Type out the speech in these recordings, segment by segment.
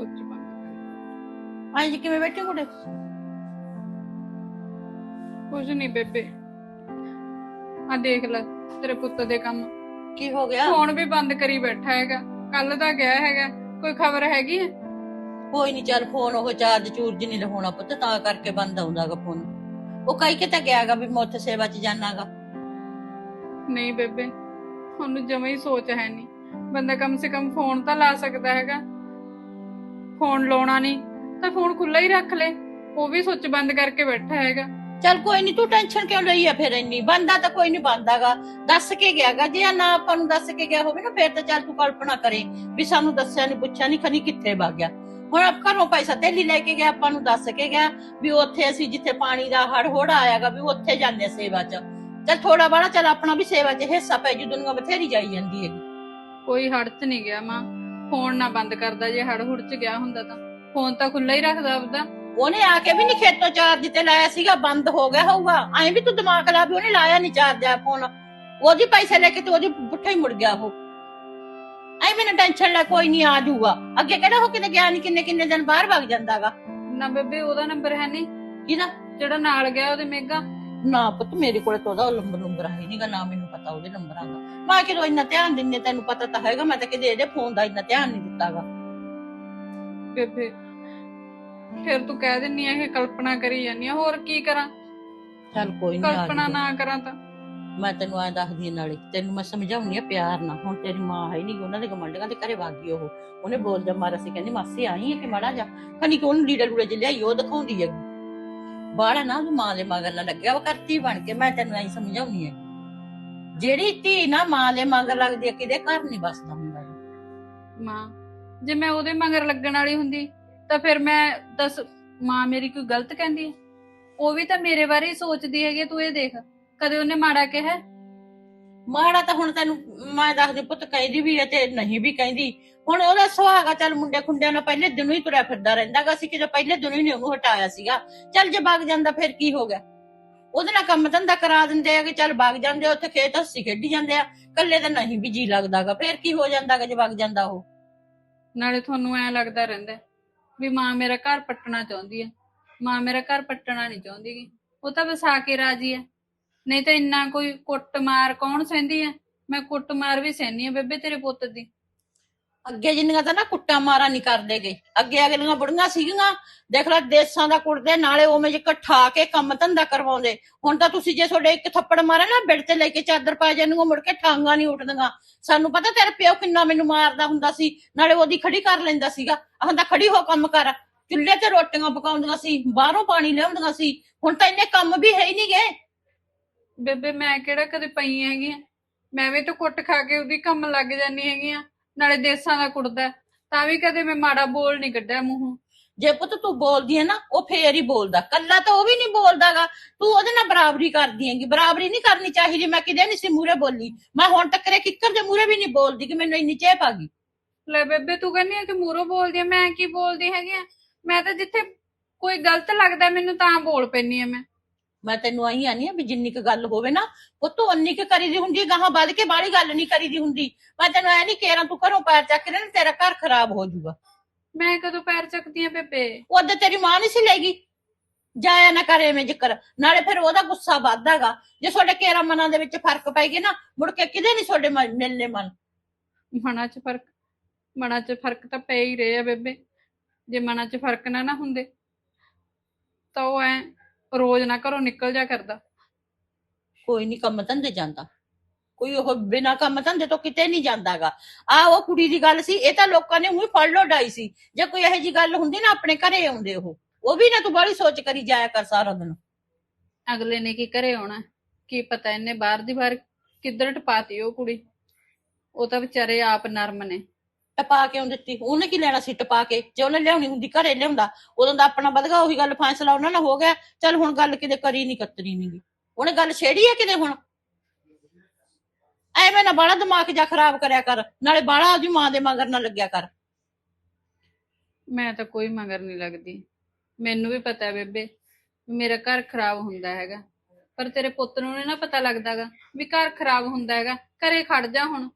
ਸੋਚ ਬੰਦ ਅੱਜ ਕਿਵੇਂ ਬੈਠੇ ਕੁੜੇ ਕੁਝ ਨਹੀਂ ਬੇਬੇ। ਆ ਦੇਖ ਲੈ ਤੇਰੇ ਪੁੱਤ ਦੇ ਕੰਮ। ਕੀ ਹੋ ਗਿਆ? ਫੋਨ ਵੀ ਬੰਦ ਕਰੀ ਬੈਠਾ ਹੈਗਾ। ਕੱਲ ਦਾ ਗਿਆ ਹੈਗਾ। ਕੋਈ ਖਬਰ ਹੈਗੀ ਹੈ? ਕੋਈ ਨਹੀਂ ਚੱਲ ਫੋਨ ਉਹ ਚਾਰਜ ਚੂਰਜ ਨਹੀਂ ਲਹਾਉਣਾ ਪੁੱਤ ਤਾਂ ਕਰਕੇ ਬੰਦ ਆਉਂਦਾਗਾ ਫੋਨ। ਉਹ ਕਈ ਕਿਤੇ ਗਿਆਗਾ ਵੀ ਮੈਂ ਉੱਥੇ ਸੇਵਾ 'ਚ ਜਾਣਾਗਾ। ਨਹੀਂ ਬੇਬੇ ਉਹਨੂੰ ਜਮਾ ਹੀ ਸੋਚ ਹੈ ਨਹੀਂ ਬੰਦਾ ਕਮ ਸੇ ਕਮ ਫੋਨ ਤਾਂ ਲਾ ਸਕਦਾ ਹੈਗਾ। ਫੋਨ ਲਾਉਣਾ ਨਹੀਂ ਤਾਂ ਫੋਨ ਖੁੱਲਾ ਹੀ ਰੱਖ ਲੈ ਉਹ ਵੀ ਸੁੱਚ ਬੰਦ ਕਰਕੇ ਬੈਠਾ ਹੈਗਾ। ਚੱਲ ਕੋਈ ਨਹੀਂ ਤੂੰ ਟੈਨਸ਼ਨ ਕਿਉਂ ਲਈ ਆ ਫਿਰ ਇੰਨੀ? ਬੰਦਾ ਤਾਂ ਕੋਈ ਨਹੀਂ ਬੰਦਾਗਾ ਦੱਸ ਕੇ ਗਿਆਗਾ ਜੇ ਨਾ ਆਪਾਂ ਨੂੰ ਦੱਸ ਕੇ ਗਿਆ ਹੋਵੇ ਨਾ ਫਿਰ ਤਾਂ ਚੱਲ ਤੂੰ ਕਲਪਨਾ ਕਰੇ ਵੀ ਸਾਨੂੰ ਦੱਸਿਆ ਨਹੀਂ ਪੁੱਛਿਆ ਨਹੀਂ ਖਨੀ ਕਿੱਥੇ ਵਗ ਗਿਆ। ਹੁਣ ਆਪ ਘਰੋਂ ਪੈਸਾ ਤੇਲੀ ਲੈ ਕੇ ਗਿਆ ਆਪਾਂ ਨੂੰ ਦੱਸ ਕੇ ਗਿਆ ਵੀ ਉੱਥੇ ਅਸੀਂ ਜਿੱਥੇ ਪਾਣੀ ਦਾ ਹੜ ਹੋੜਾ ਆਇਆਗਾ ਵੀ ਉੱਥੇ ਜਾਂਦੇ ਆ ਸੇਵਾ 'ਚ। ਚੱਲ ਥੋੜਾ ਬਾੜਾ ਚੱਲ ਆਪਣਾ ਵੀ ਸੇਵਾ 'ਚ ਹਿੱਸਾ ਪੈ ਜੂ ਦੁਨੀਆ ਬਥੇਰੀ ਜਾਈ ਜਾਂਦੀ ਹੈਗੀ। ਕੋਈ ਹੜ ਚ ਨਹੀਂ ਗਿਆ ਮਾਂ। ਫੋਨ ਨਾ ਬੰਦ ਕਰਦਾ ਜੇ ਹੜ ਹੁੜ ਚ ਗਿਆ ਹੁੰਦਾ ਤਾਂ। ਫੋਨ ਤਾਂ ਖੁੱਲਾ ਹੀ ਰੱਖਦਾ ਆਪਦਾ। ਉਹਨੇ ਆ ਕੇ ਵੀ ਨਹੀਂ ਖੇਤੋਂ ਚਾਰਜ ਤੇ ਲਾਇਆ ਸੀਗਾ ਬੰਦ ਹੋ ਗਿਆ ਹੋਊਗਾ। ਐਂ ਵੀ ਤੂੰ ਦਿਮਾਗ ਲਾ ਵੀ ਉਹਨੇ ਲਾਇਆ ਨਹੀਂ ਚਾਰਜ ਆ ਫੋਨ। ਉਹਦੀ ਪੈਸੇ ਲੈ ਕੇ ਤੇ ਉਹਦੀ ਪੁੱਠਾ ਹੀ ਮੁੜ ਗਿਆ ਉਹ। ਐਂ ਮੈਨੂੰ ਟੈਨਸ਼ਨ ਲੈ ਕੋਈ ਨਹੀਂ ਆ ਜਾਊਗਾ। ਅੱਗੇ ਕਿਹੜਾ ਉਹ ਕਿਤੇ ਗਿਆ ਨਹੀਂ ਕਿੰਨੇ ਕਿੰਨੇ ਦਿਨ ਬਾਹਰ ਵਗ ਜਾਂਦਾਗਾ। ਨਾ ਬੇਬੇ ਉਹਦਾ ਨੰਬਰ ਹੈ ਨਹੀਂ ਕਿਹਦਾ? ਜਿਹੜਾ ਨਾਲ ਗਿਆ ਉਹਦੇ ਮੇਗਾ। ਨਾ ਪੁੱਤ ਮੇਰੇ ਕੋਲੇ ਤਾਂ ਉਹਦਾ ਨੰਬਰ ਨੰਬਰ ਹੈ ਨਹੀਂਗਾ ਨਾ ਮੈਨੂੰ ਪਤਾ ਉਹਦੇ ਨੰਬਰਾਂ ਦਾ। ਮੈਂ ਕਿਦੋਂ ਇੰਨਾ ਧਿਆਨ ਦਿੰਨੇ ਤੈਨੂੰ ਪਤਾ ਤਾਂ ਹੈਗਾ ਮੈਂ ਤਾਂ ਕਿਤੇ ਇਹਦੇ ਫੋਨ ਦਾ ਇੰਨਾ ਧਿਆਨ ਨਹੀਂ ਦਿੱਤਾਗਾ। ਬੇਬੇ ਫਿਰ ਤੂੰ ਕਹਿ ਦਿੰਨੀ ਆ ਕਿ ਕਲਪਨਾ ਕਰੀ ਜਾਂਦੀ ਆ ਹੋਰ ਕੀ ਕਰਾਂ? ਚੱਲ ਕੋਈ ਨਹੀਂ ਕਲਪਨਾ ਨਾ ਕਰਾਂ ਤਾਂ। ਮੈਂ ਤੈਨੂੰ ਐਂ ਦੱਸਦੀ ਹਾਂ ਨਾਲੇ ਤੈਨੂੰ ਮੈਂ ਸਮਝਾਉਣੀ ਆ ਪਿਆਰ ਨਾਲ ਹੁਣ ਤੇਰੀ ਮਾਂ ਹੈ ਨਹੀਂ ਉਹਨਾਂ ਦੇ ਗਮੰਡਾਂ ਦੇ ਘਰੇ ਵਗ ਉਹ। ਉਹਨੇ ਬੋਲ ਜਾ ਮਾਰਾ ਸੀ ਕਹਿੰਦੀ ਮਾਸੀ ਆਈ ਹੈ ਕਿ ਮਾੜਾ ਜਾ ਖਨੀ ਕਿ ਉਹਨੂੰ ਲੀੜਾ ਲੂੜਾ ਜਿ ਲਿਆਈ ਉਹ ਦਿਖਾਉਂਦੀ ਹੈਗੀ। ਬਾੜਾ ਨਾ ਉਹਦੀ ਮਾਂ ਦੇ ਮਗਰ ਨਾ ਲੱਗਿਆ ਉਹ ਕਰਤੀ ਬਣ ਕੇ ਮੈਂ ਤੈਨੂੰ ਐਂ ਸਮਝਾਉਣੀ ਹੈ ਜਿਹੜੀ ਧੀ ਨਾ ਮਾਂ ਦੇ ਮਗਰ ਲੱਗਦੀ ਹੈ ਕਿਤੇ ਘਰ ਨਹੀਂ ਬਸਦਾ ਹੁੰਦਾ? ਮਾਂ ਜੇ ਮੈਂ ਉਹਦੇ ਮਗਰ ਲੱਗਣ ਵਾਲੀ ਹੁੰਦੀ ਤਾਂ ਫਿਰ ਮੈਂ ਦੱਸ ਮਾਂ ਮੇਰੀ ਕੋਈ ਗਲਤ ਕਹਿੰਦੀ ਹੈ ਉਹ ਵੀ ਤਾਂ ਮੇਰੇ ਬਾਰੇ ਹੀ ਸੋਚਦੀ ਹੈਗੀ ਤੂੰ ਇਹ ਦੇਖ ਕਦੇ ਉਹਨੇ ਮਾੜਾ ਕਿਹਾ? ਮਾੜਾ ਤਾਂ ਹੁਣ ਤੈਨੂੰ ਮੈਂ ਦੱਸਦੀ ਪੁੱਤ ਕਹਿੰਦੀ ਵੀ ਹੈ ਤੇ ਨਹੀਂ ਵੀ ਕਹਿੰਦੀ। ਹੁਣ ਉਹਦਾ ਸੁਹਾਗਾ ਚੱਲ ਮੁੰਡੇ ਖੁੰਡਿਆਂ ਨਾਲ ਪਹਿਲੇ ਦਿਨੋਂ ਹੀ ਤੁਰਿਆ ਫਿਰਦਾ ਰਹਿੰਦਾਗਾ ਸੀ ਕਿਤੇ ਪਹਿਲੇ ਦਿਨੋਂ ਹੀ ਨੇ ਉਹਨੂੰ ਹਟਾਇਆ ਸੀਗਾ। ਚੱਲ ਜੇ ਵਗ ਜਾਂਦਾ ਫਿਰ ਕੀ ਹੋ ਗਿਆ? ਉਹਦੇ ਨਾਲ ਕੰਮ ਧੰਦਾ ਕਰਾ ਦਿੰਦੇ ਆ ਕਿ ਚੱਲ ਵਗ ਜਾਂਦੇ ਆ, ਉੱਥੇ ਖੇਤ ਹੱਸੀ ਖੇਡੀ ਜਾਂਦੇ ਆ। ਕੱਲੇ ਤਾਂ ਨਹੀਂ ਵੀ ਜੀ ਲੱਗਦਾਗਾ ਫਿਰ ਕੀ ਹੋ ਜਾਂਦਾਗਾ ਜੇ ਵਗ ਜਾਂਦਾ ਉਹ? ਨਾਲੇ ਤੁਹਾਨੂੰ ਐ ਲੱਗਦਾ ਰਹਿੰਦਾ ਹੈ ਵੀ ਮਾਂ ਮੇਰਾ ਘਰ ਪੱਟਣਾ ਚਾਹੁੰਦੀ ਹੈ ਮਾਂ ਮੇਰਾ ਘਰ ਪੱਟਣਾ ਨਹੀਂ ਚਾਹੁੰਦੀ ਗੀ। ਉਹ ਤਾਂ ਵਸਾ ਕੇ ਰਾਜੀ ਹੈ ਨਹੀਂ ਤਾਂ ਇੰਨਾ ਕੋਈ ਕੁੱਟ ਮਾਰ ਕੌਣ ਸਹਿੰਦੀ ਹੈ ਮੈਂ ਕੁੱਟ ਮਾਰ ਵੀ ਸਹਿਨੀ ਆ ਬੇਬੇ ਤੇਰੇ ਪੁੱਤ ਦੀ। ਅੱਗੇ ਜਿੰਨੀਆਂ ਤਾਂ ਨਾ ਕੁੱਟਾਂ ਮਾਰਾਂ ਨਹੀਂ ਕਰਦੇ ਗਏ ਅੱਗੇ ਅਗਲੀਆਂ ਬੁੜੀਆਂ ਸੀਗੀਆਂ, ਦੇਖ ਲੈ ਦੇਸਾਂ ਦਾ ਕੁੱਟਦੇ, ਨਾਲੇ ਉਵੇਂ ਜੇ ਇਕੱਠਾ ਕੇ ਕੰਮ ਧੰਦਾ ਕਰਵਾਉਂਦੇ। ਹੁਣ ਤਾਂ ਤੁਸੀਂ ਜੇ ਤੁਹਾਡੇ ਇੱਕ ਥੱਪੜ ਮਾਰੇ ਨਾ ਬਿੜ ਤੇ ਲੈ ਕੇ ਚਾਦਰ ਪਾ ਜਾਨੂੰ ਮੁੜ ਕੇ ਠਾਂਗਾ ਨਹੀਂ ਉੱਠਦੀਆਂ ਸਾਨੂੰ ਪਤਾ ਤੇਰੇ ਪਿਓ ਕਿੰਨਾ ਮੈਨੂੰ ਮਾਰਦਾ ਹੁੰਦਾ ਸੀ, ਨਾਲੇ ਉਹਦੀ ਖੜੀ ਕਰ ਲੈਂਦਾ ਸੀਗਾ। ਆਹੰਦਾ ਖੜੀ ਹੋ ਕੰਮ ਕਰ। ਚੁੱਲ੍ਹੇ ਤੇ ਰੋਟੀਆਂ ਪਕਾਉਂਦੀਆਂ ਸੀ, ਬਾਹਰੋਂ ਪਾਣੀ ਲਿਆਉਂਦੀਆਂ ਸੀ। ਹੁਣ ਤਾਂ ਇੰਨੇ ਕੰਮ ਵੀ ਹੈ ਹੀ ਨਹੀਂ ਗਏ ਬੇਬੇ, ਮੈਂ ਕਿਹੜਾ ਕਦੇ ਪਈ ਹੈਗੀ ਆ? ਮੈਂ ਵੀ ਤਾਂ ਕੁੱਟ ਖਾ ਕੇ ਉਹਦੀ ਕੰਮ ਲੱਗ ਜਾਨੀ ਹੈਗੀ ਆ। ਨਾਲੇ ਦੇਸਾਂ ਦਾ ਕੁੱਟਦਾ ਹੈ, ਤਾਂ ਵੀ ਕਦੇ ਮੈਂ ਮਾੜਾ ਬੋਲ ਨਹੀਂ ਕੱਢਿਆ ਮੂੰਹੋਂ। ਜੇ ਪੁੱਤ ਤੂੰ ਬੋਲਦੀ ਹੈ ਨਾ ਉਹ ਫੇਰ ਹੀ ਬੋਲਦਾ। ਕੱਲਾ ਤਾਂ ਉਹ ਵੀ ਨਹੀਂ ਬੋਲਦਾਗਾ। ਤੂੰ ਉਹਦੇ ਨਾਲ ਬਰਾਬਰੀ ਕਰਦੀ ਹੈਗੀ। ਬਰਾਬਰੀ ਨਹੀਂ ਕਰਨੀ ਚਾਹੀਦੀ। ਮੈਂ ਕਿਤੇ ਨਹੀਂ ਸੀ ਮੂਰੇ ਬੋਲੀ। ਮੈਂ ਹੁਣ ਟੱਕਰੇ ਕਿੱਕਰ ਦੇ ਮੂਰੇ ਵੀ ਨਹੀਂ ਬੋਲਦੀ ਕਿ ਮੈਨੂੰ ਇੰਨੀ ਚੇਪ ਆ ਗਈ। ਲੈ ਬੇਬੇ ਤੂੰ ਕਹਿੰਦੀ ਆ ਕਿ ਮੂਰੋ ਬੋਲਦੀ ਆ ਮੈਂ ਕੀ ਬੋਲਦੀ ਹੈਗੀ ਆ? ਮੈਂ ਤਾਂ ਜਿੱਥੇ ਕੋਈ ਗਲਤ ਲੱਗਦਾ ਮੈਨੂੰ ਤਾਂ ਬੋਲ ਪੈਣੀ ਆ ਮੈਂ। ਮੈਂ ਤੈਨੂੰ ਆਈ ਆਨੀ ਆ ਵੀ ਜਿੰਨੀ ਕੁ ਗੱਲ ਹੋਵੇ ਨਾ ਉਹ ਤੂੰ ਉਨੀ ਕੁ ਕਰੀਦੀ ਹੁੰਦੀ ਗਾਹਾਂ ਵੱਧ ਕੇ ਬਾਹਲੀ ਗੱਲ ਨਹੀਂ ਕਰੀਦੀ ਹੁੰਦੀ। ਮੈਂ ਤੈਨੂੰ ਐ ਨਹੀਂ ਕੇਰਾਂ ਤੂੰ ਘਰੋਂ ਪੈਰ ਚੱਕ ਕੇ ਨਾ ਤੇਰਾ ਘਰ ਖਰਾਬ ਹੋ ਜਾਊਗਾ ਮੈਂ ਕਦੋਂ ਪੈਰ ਚੱਕਦੀ ਆ ਬੇਬੇ? ਉਹਦੇ ਤੇਰੀ ਮਾਂ ਨਹੀਂ ਸੀ ਲੈਗੀ। ਜਾਇਆ ਨਾ ਕਰੇ ਐਵੇਂ ਜ਼ਿਕਰ। ਨਾਲੇ ਫਿਰ ਉਹਦਾ ਗੁੱਸਾ ਵੱਧਦਾਗਾ ਜੇ ਤੁਹਾਡੇ ਕੇਰਾਂ ਮਨਾਂ ਦੇ ਵਿੱਚ ਫ਼ਰਕ ਪੈ ਗਿਆ ਨਾ ਮੁੜ ਕੇ ਕਿਤੇ ਨਹੀਂ ਤੁਹਾਡੇ ਮਨ- ਮਿਲਨੇ ਮਨ? ਮਨਾਂ 'ਚ ਫ਼ਰਕ ਮਨਾਂ 'ਚ ਫ਼ਰਕ ਤਾਂ ਪੈ ਹੀ ਰਹੇ ਬੇਬੇ। ਜੇ ਮਨਾਂ 'ਚ ਫ਼ਰਕ ਨਾ ਨਾ ਹੁੰਦੇ ਤਾਂ ਉਹ ਐ ਰੋਜ਼ ਨਾ ਘਰੋਂ ਨਿਕਲ ਜਾ ਕਰਦਾ ਕੋਈ ਨਹੀਂ ਕੰਮ ਧੰਦੇ ਜਾਂਦਾ। ਕੋਈ ਉਹ ਬਿਨਾ ਕੰਮ ਧੰਦੇ ਤੋਂ ਕਿਤੇ ਨਹੀਂ ਜਾਂਦਾਗਾ। ਆ ਉਹ ਕੁੜੀ ਦੀ ਗੱਲ ਸੀ ਇਹ ਤਾਂ ਲੋਕਾਂ ਨੇ ਉਹੀ ਫੜ ਲੋ ਡਾਈ ਸੀ। ਜੇ ਕੋਈ ਇਹੋ ਜੀ ਗੱਲ ਹੁੰਦੀ ਨਾ ਆਪਣੇ ਘਰੇ ਆਉਂਦੇ ਉਹ। ਉਹ ਵੀ ਨਾ ਤੂੰ ਬੜੀ ਸੋਚ ਕਰੀ ਜਾਇਆ ਕਰ ਸਾਰਾ ਦਿਨ। ਅਗਲੇ ਨੇ ਕੀ ਘਰੇ ਆਉਣਾ? ਕੀ ਪਤਾ ਇਹਨੇ ਬਾਹਰ ਦੀ ਬਾਹਰ ਕਿੱਧਰ ਟਪਾਤੀ ਉਹ ਕੁੜੀ? ਉਹ ਤਾਂ ਵਿਚਾਰੇ ਆਪ ਨਰਮ ਨੇ। ਟਪਾ ਕੇ ਉਹਨੂੰ ਦਿੱਤੀ। ਉਹਨੇ ਕੀ ਲੈਣਾ ਸੀ ਟਪਾ ਕੇ? ਜੇ ਉਹਨੇ ਲਿਆਉਣੀ ਹੁੰਦੀ, ਘਰੇ ਲਿਆਉਂਦਾ, ਉਦੋਂ ਦਾ ਆਪਣਾ ਵਧਗਾ ਉਹੀ ਗੱਲ, ਫੈਸਲਾ ਉਹਨਾਂ ਨਾਲ ਹੋ ਗਿਆ। ਚੱਲ ਹੁਣ ਗੱਲ ਕਿਤੇ ਕਰੀ ਨਹੀਂ ਕਤਰੀ ਨਹੀਂ ਉਹਨੇ ਗੱਲ ਛੇੜੀ ਹੈ ਕਿਤੇ ਹੁਣ? ਐਵੇਂ ਨਾ ਬਾਲਾ ਦਿਮਾਗ ਜਾ ਖਰਾਬ ਕਰਿਆ ਕਰ। ਨਾਲੇ ਬਾਲਾ ਉਹਦੀ ਮਾਂ ਦੇ ਮਗਰ ਨਾ ਲੱਗਿਆ ਕਰ। ਮੈਂ ਤਾਂ ਕੋਈ ਮਗਰ ਨਹੀਂ ਲੱਗਦੀ। ਮੈਨੂੰ ਵੀ ਪਤਾ ਹੈ ਬੇਬੇ, ਵੀ ਮੇਰਾ ਘਰ ਖਰਾਬ ਹੁੰਦਾ ਹੈਗਾ। ਪਰ ਤੇਰੇ ਪੁੱਤ ਨੂੰ ਨੀ ਨਾ ਪਤਾ ਲੱਗਦਾਗਾ ਵੀ ਘਰ ਖਰਾਬ ਹੁੰਦਾ ਹੈਗਾ। ਘਰੇ ਖੜ ਜਾ ਹੁਣ।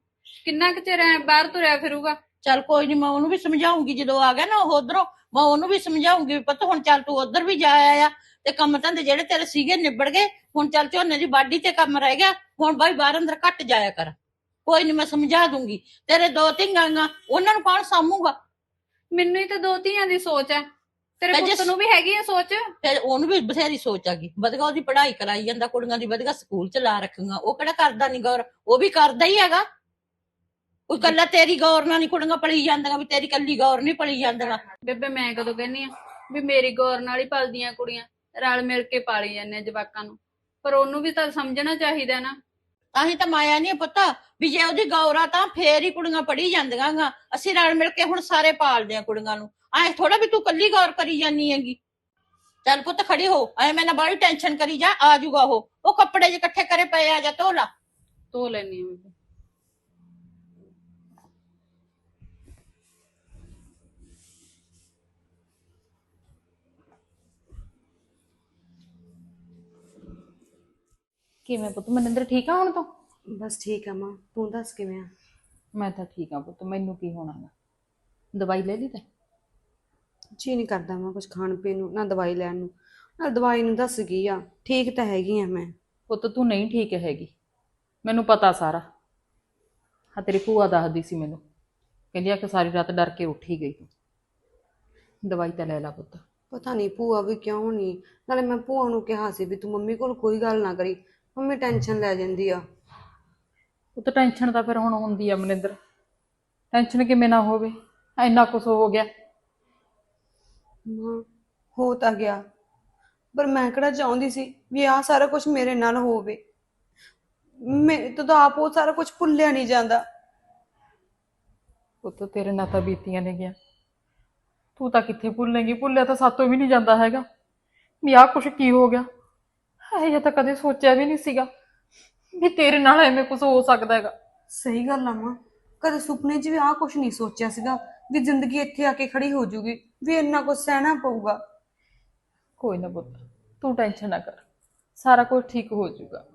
ਕਿੰਨਾ ਕੁ ਚਿਰ ਐ ਬਾਹਰ ਤੁਰਿਆ ਫਿਰੂਗਾ? ਚੱਲ ਕੋਈ ਨਹੀਂ ਮੈਂ ਉਹਨੂੰ ਵੀ ਸਮਝਾਉਂਗੀ ਜਦੋਂ ਆ ਗਿਆ ਨਾ ਉਹ ਉਧਰੋਂ ਮੈਂ ਉਹਨੂੰ ਵੀ ਸਮਝਾਉਂਗੀ ਪੁੱਤ ਹੁਣ ਚੱਲ ਤੂੰ ਉਧਰ ਵੀ ਜਾ ਆਇਆ ਤੇ ਕੰਮ ਧੰਦੇ ਜਿਹੜੇ ਤੇਰੇ ਸੀਗੇ ਨਿਬੜ ਗਏ ਹੁਣ ਚੱਲ ਝੋਨੇ ਦੀ ਬਾਡੀ ਤੇ ਕੰਮ ਰਹਿ ਗਿਆ ਹੁਣ ਬਾਈ ਬਾਹਰ ਅੰਦਰ ਘੱਟ ਜਾਇਆ ਕਰ। ਕੋਈ ਨਹੀਂ ਮੈਂ ਸਮਝਾ ਦੂੰਗੀ। ਤੇਰੇ ਦੋ ਧੀਆਂ ਗਾ ਉਹਨਾਂ ਨੂੰ ਕੌਣ ਸਾਂਭੂਗਾ? ਮੈਨੂੰ ਹੀ ਤਾਂ ਦੋ ਧੀਆਂ ਦੀ ਸੋਚ ਹੈ। ਤੇਰੇ ਤੇ ਪੁੱਤ ਜਿਸ- ਨੂੰ ਵੀ ਹੈਗੀ ਆ ਸੋਚ? ਫਿਰ ਉਹਨੂੰ ਵੀ ਬਥੇਰੀ ਸੋਚ ਆ ਗਈ। ਵਧੀਆ ਉਹਦੀ ਪੜ੍ਹਾਈ ਕਰਾਈ ਜਾਂਦਾ ਕੁੜੀਆਂ ਦੀ ਵਧੀਆ ਸਕੂਲ ਚ ਲਾ ਰੱਖੀਆਂ। ਉਹ ਕਿਹੜਾ ਕਰਦਾ ਨਹੀਂ ਗੌਰ? ਉਹ ਵੀ ਕਰਦਾ ਹੀ ਹੈਗਾ। ਕੋਈ ਕੱਲਾ ਤੇਰੀ ਗੌਰ ਨਾਲ ਨਹੀਂ ਕੁੜੀਆਂ ਪਲੀ ਜਾਂਦੀਆਂ ਵੀ ਤੇਰੀ ਕੱਲੀ ਗੌਰ ਨਹੀਂ ਪਲੀ ਜਾਂਦੀਆਂ। ਬੇਬੇ ਮੈਂ ਕਦੋਂ ਕਹਿੰਨੀ ਆ ਵੀ ਮੇਰੀ ਗੌਰ ਨਾਲ ਹੀ ਪਲਦੀਆਂ ਕੁੜੀਆਂ ਰਲ ਮਿਲ ਕੇ ਪਾਲੀ ਜਾਂਦੇ ਆ ਜਵਾਕਾਂ ਨੂੰ। ਪਰ ਉਹਨੂੰ ਵੀ ਤਾਂ ਸਮਝਣਾ ਚਾਹੀਦਾ ਨਾ। ਤਾਂ ਹੀ ਤਾਂ ਮਾਇਆ ਨਹੀਂ ਪਤਾ ਵੀ ਜੇ ਉਹਦੀ ਗੌਰ ਆ ਤਾਂ ਫੇਰ ਹੀ ਕੁੜੀਆਂ ਪੜੀ ਜਾਂਦੀਆਂ ਗਾ। ਅਸੀਂ ਰਲ ਮਿਲ ਕੇ ਹੁਣ ਸਾਰੇ ਪਾਲਦੇ ਆ ਕੁੜੀਆਂ ਨੂੰ। ਐ ਥੋੜਾ ਵੀ ਤੂੰ ਕੱਲੀ ਗੌਰ ਕਰੀ ਜਾਨੀ ਹੈਗੀ। ਚੱਲ ਪੁੱਤ ਖੜੀ ਹੋ ਐ ਮੈਂ ਨਾ ਬੜੀ ਟੈਨਸ਼ਨ ਕਰੀ ਜਾ ਆ ਜਾਊਗਾ ਉਹ। ਉਹ ਕੱਪੜੇ ਜੇ ਇਕੱਠੇ ਕਰੇ ਪਏ ਆ ਜਾ ਧੋ ਲਾ। ਧੋ ਲੈਣੀ ਆ ਬੇਬੇ। ਕਿਵੇਂ ਪੁੱਤ? ਮਨਿੰਦਰ ਠੀਕ ਆ ਹੁਣ ਤੋਂ? ਬਸ ਠੀਕ ਆ ਮਾਂ। ਤੂੰ ਦੱਸ ਕਿਵੇਂ ਆ? ਮੈਂ ਤਾਂ ਠੀਕ ਆ ਪੁੱਤ। ਮੈਨੂੰ ਕੀ ਹੋਣਾ ਗਾ ਦਵਾਈ ਲੈ ਲਈ ਤੇ? ਜੀ ਨਹੀਂ ਕਰਦਾ ਮੈਂ ਕੁਝ ਖਾਣ ਪੀਣ ਨੂੰ ਨਾ ਦਵਾਈ ਲੈਣ ਨੂੰ। ਨਾਲ ਦਵਾਈ ਨੂੰ ਦੱਸ ਗਈ ਆ? ਠੀਕ ਤਾਂ ਹੈਗੀ ਆ ਮੈਂ। ਪੁੱਤ ਤੂੰ ਨਹੀਂ ਠੀਕ ਹੈਗੀ। ਮੈਨੂੰ ਪਤਾ ਸਾਰਾ। ਹਾਂ ਤੇਰੀ ਭੂਆ ਦੱਸਦੀ ਸੀ ਮੈਨੂੰ। ਕਹਿੰਦੀ ਆ ਕਿ ਸਾਰੀ ਰਾਤ ਡਰ ਕੇ ਉੱਠ ਗਈ ਤੂੰ। ਦਵਾਈ ਤਾਂ ਲੈ ਲਾ ਪੁੱਤ। ਪਤਾ ਨਹੀਂ ਭੂਆ ਵੀ ਕਿਉਂ ਨਹੀਂ। ਨਾਲੇ ਮੈਂ ਭੂਆ ਨੂੰ ਕਿਹਾ ਸੀ ਵੀ ਤੂੰ ਮੰਮੀ ਕੋਲ ਕੋਈ ਗੱਲ ਨਾ ਕਰੀ। ਮੰਮੀ ਟੈਨਸ਼ਨ ਲੈ ਜਾਂਦੀ ਆ। ਪੁੱਤ ਟੈਨਸ਼ਨ ਤਾਂ ਫਿਰ ਹੁਣ ਹੁੰਦੀ ਆ ਮਨਿੰਦਰ। ਟੈਨਸ਼ਨ ਕਿਵੇਂ ਨਾ ਹੋਵੇ ਇੰਨਾ ਕੁਛ ਹੋ ਗਿਆ। ਮਾਂ ਹੋ ਤਾਂ ਗਿਆ। ਪਰ ਮੈਂ ਕਿਹੜਾ ਚਾਹੁੰਦੀ ਸੀ ਵੀ ਆਹ ਸਾਰਾ ਕੁਝ ਮੇਰੇ ਨਾਲ ਹੋਵੇ। ਮੇਰੇ ਤੋਂ ਤਾਂ ਆਪ ਉਹ ਸਾਰਾ ਕੁਝ ਭੁੱਲਿਆ ਨਹੀਂ ਜਾਂਦਾ। ਪੁੱਤ ਤੇਰੇ ਨਾਲ ਤਾਂ ਬੀਤੀਆਂ ਨੇ ਗਿਆ। ਤੂੰ ਤਾਂ ਕਿੱਥੇ ਭੁੱਲੇਂਗੀ? ਭੁੱਲਿਆ ਤਾਂ ਸਾਤੋਂ ਵੀ ਨਹੀਂ ਜਾਂਦਾ ਹੈਗਾ। ਵੀ ਆਹ ਕੁਛ ਕੀ ਹੋ ਗਿਆ? ਇਹ ਜਿਹਾ ਤਾਂ ਕਦੇ ਸੋਚਿਆ ਵੀ ਨਹੀਂ ਸੀਗਾ ਵੀ ਤੇਰੇ ਨਾਲ ਐਵੇਂ ਕੁਝ ਹੋ ਸਕਦਾ ਹੈਗਾ। ਸਹੀ ਗੱਲ ਆ ਮਾਂ। ਕਦੇ ਸੁਪਨੇ 'ਚ ਵੀ ਆਹ ਕੁਝ ਨਹੀਂ ਸੋਚਿਆ ਸੀਗਾ ਵੀ ਜ਼ਿੰਦਗੀ ਇੱਥੇ ਆ ਕੇ ਖੜੀ ਹੋ ਜੂਗੀ ਵੀ ਇੰਨਾ ਕੁਝ ਸਹਿਣਾ ਪਊਗਾ। ਕੋਈ ਨਾ ਪੁੱਤ ਤੂੰ ਟੈਨਸ਼ਨ ਨਾ ਕਰ। ਸਾਰਾ ਕੁਝ ਠੀਕ ਹੋ ਜਾਊਗਾ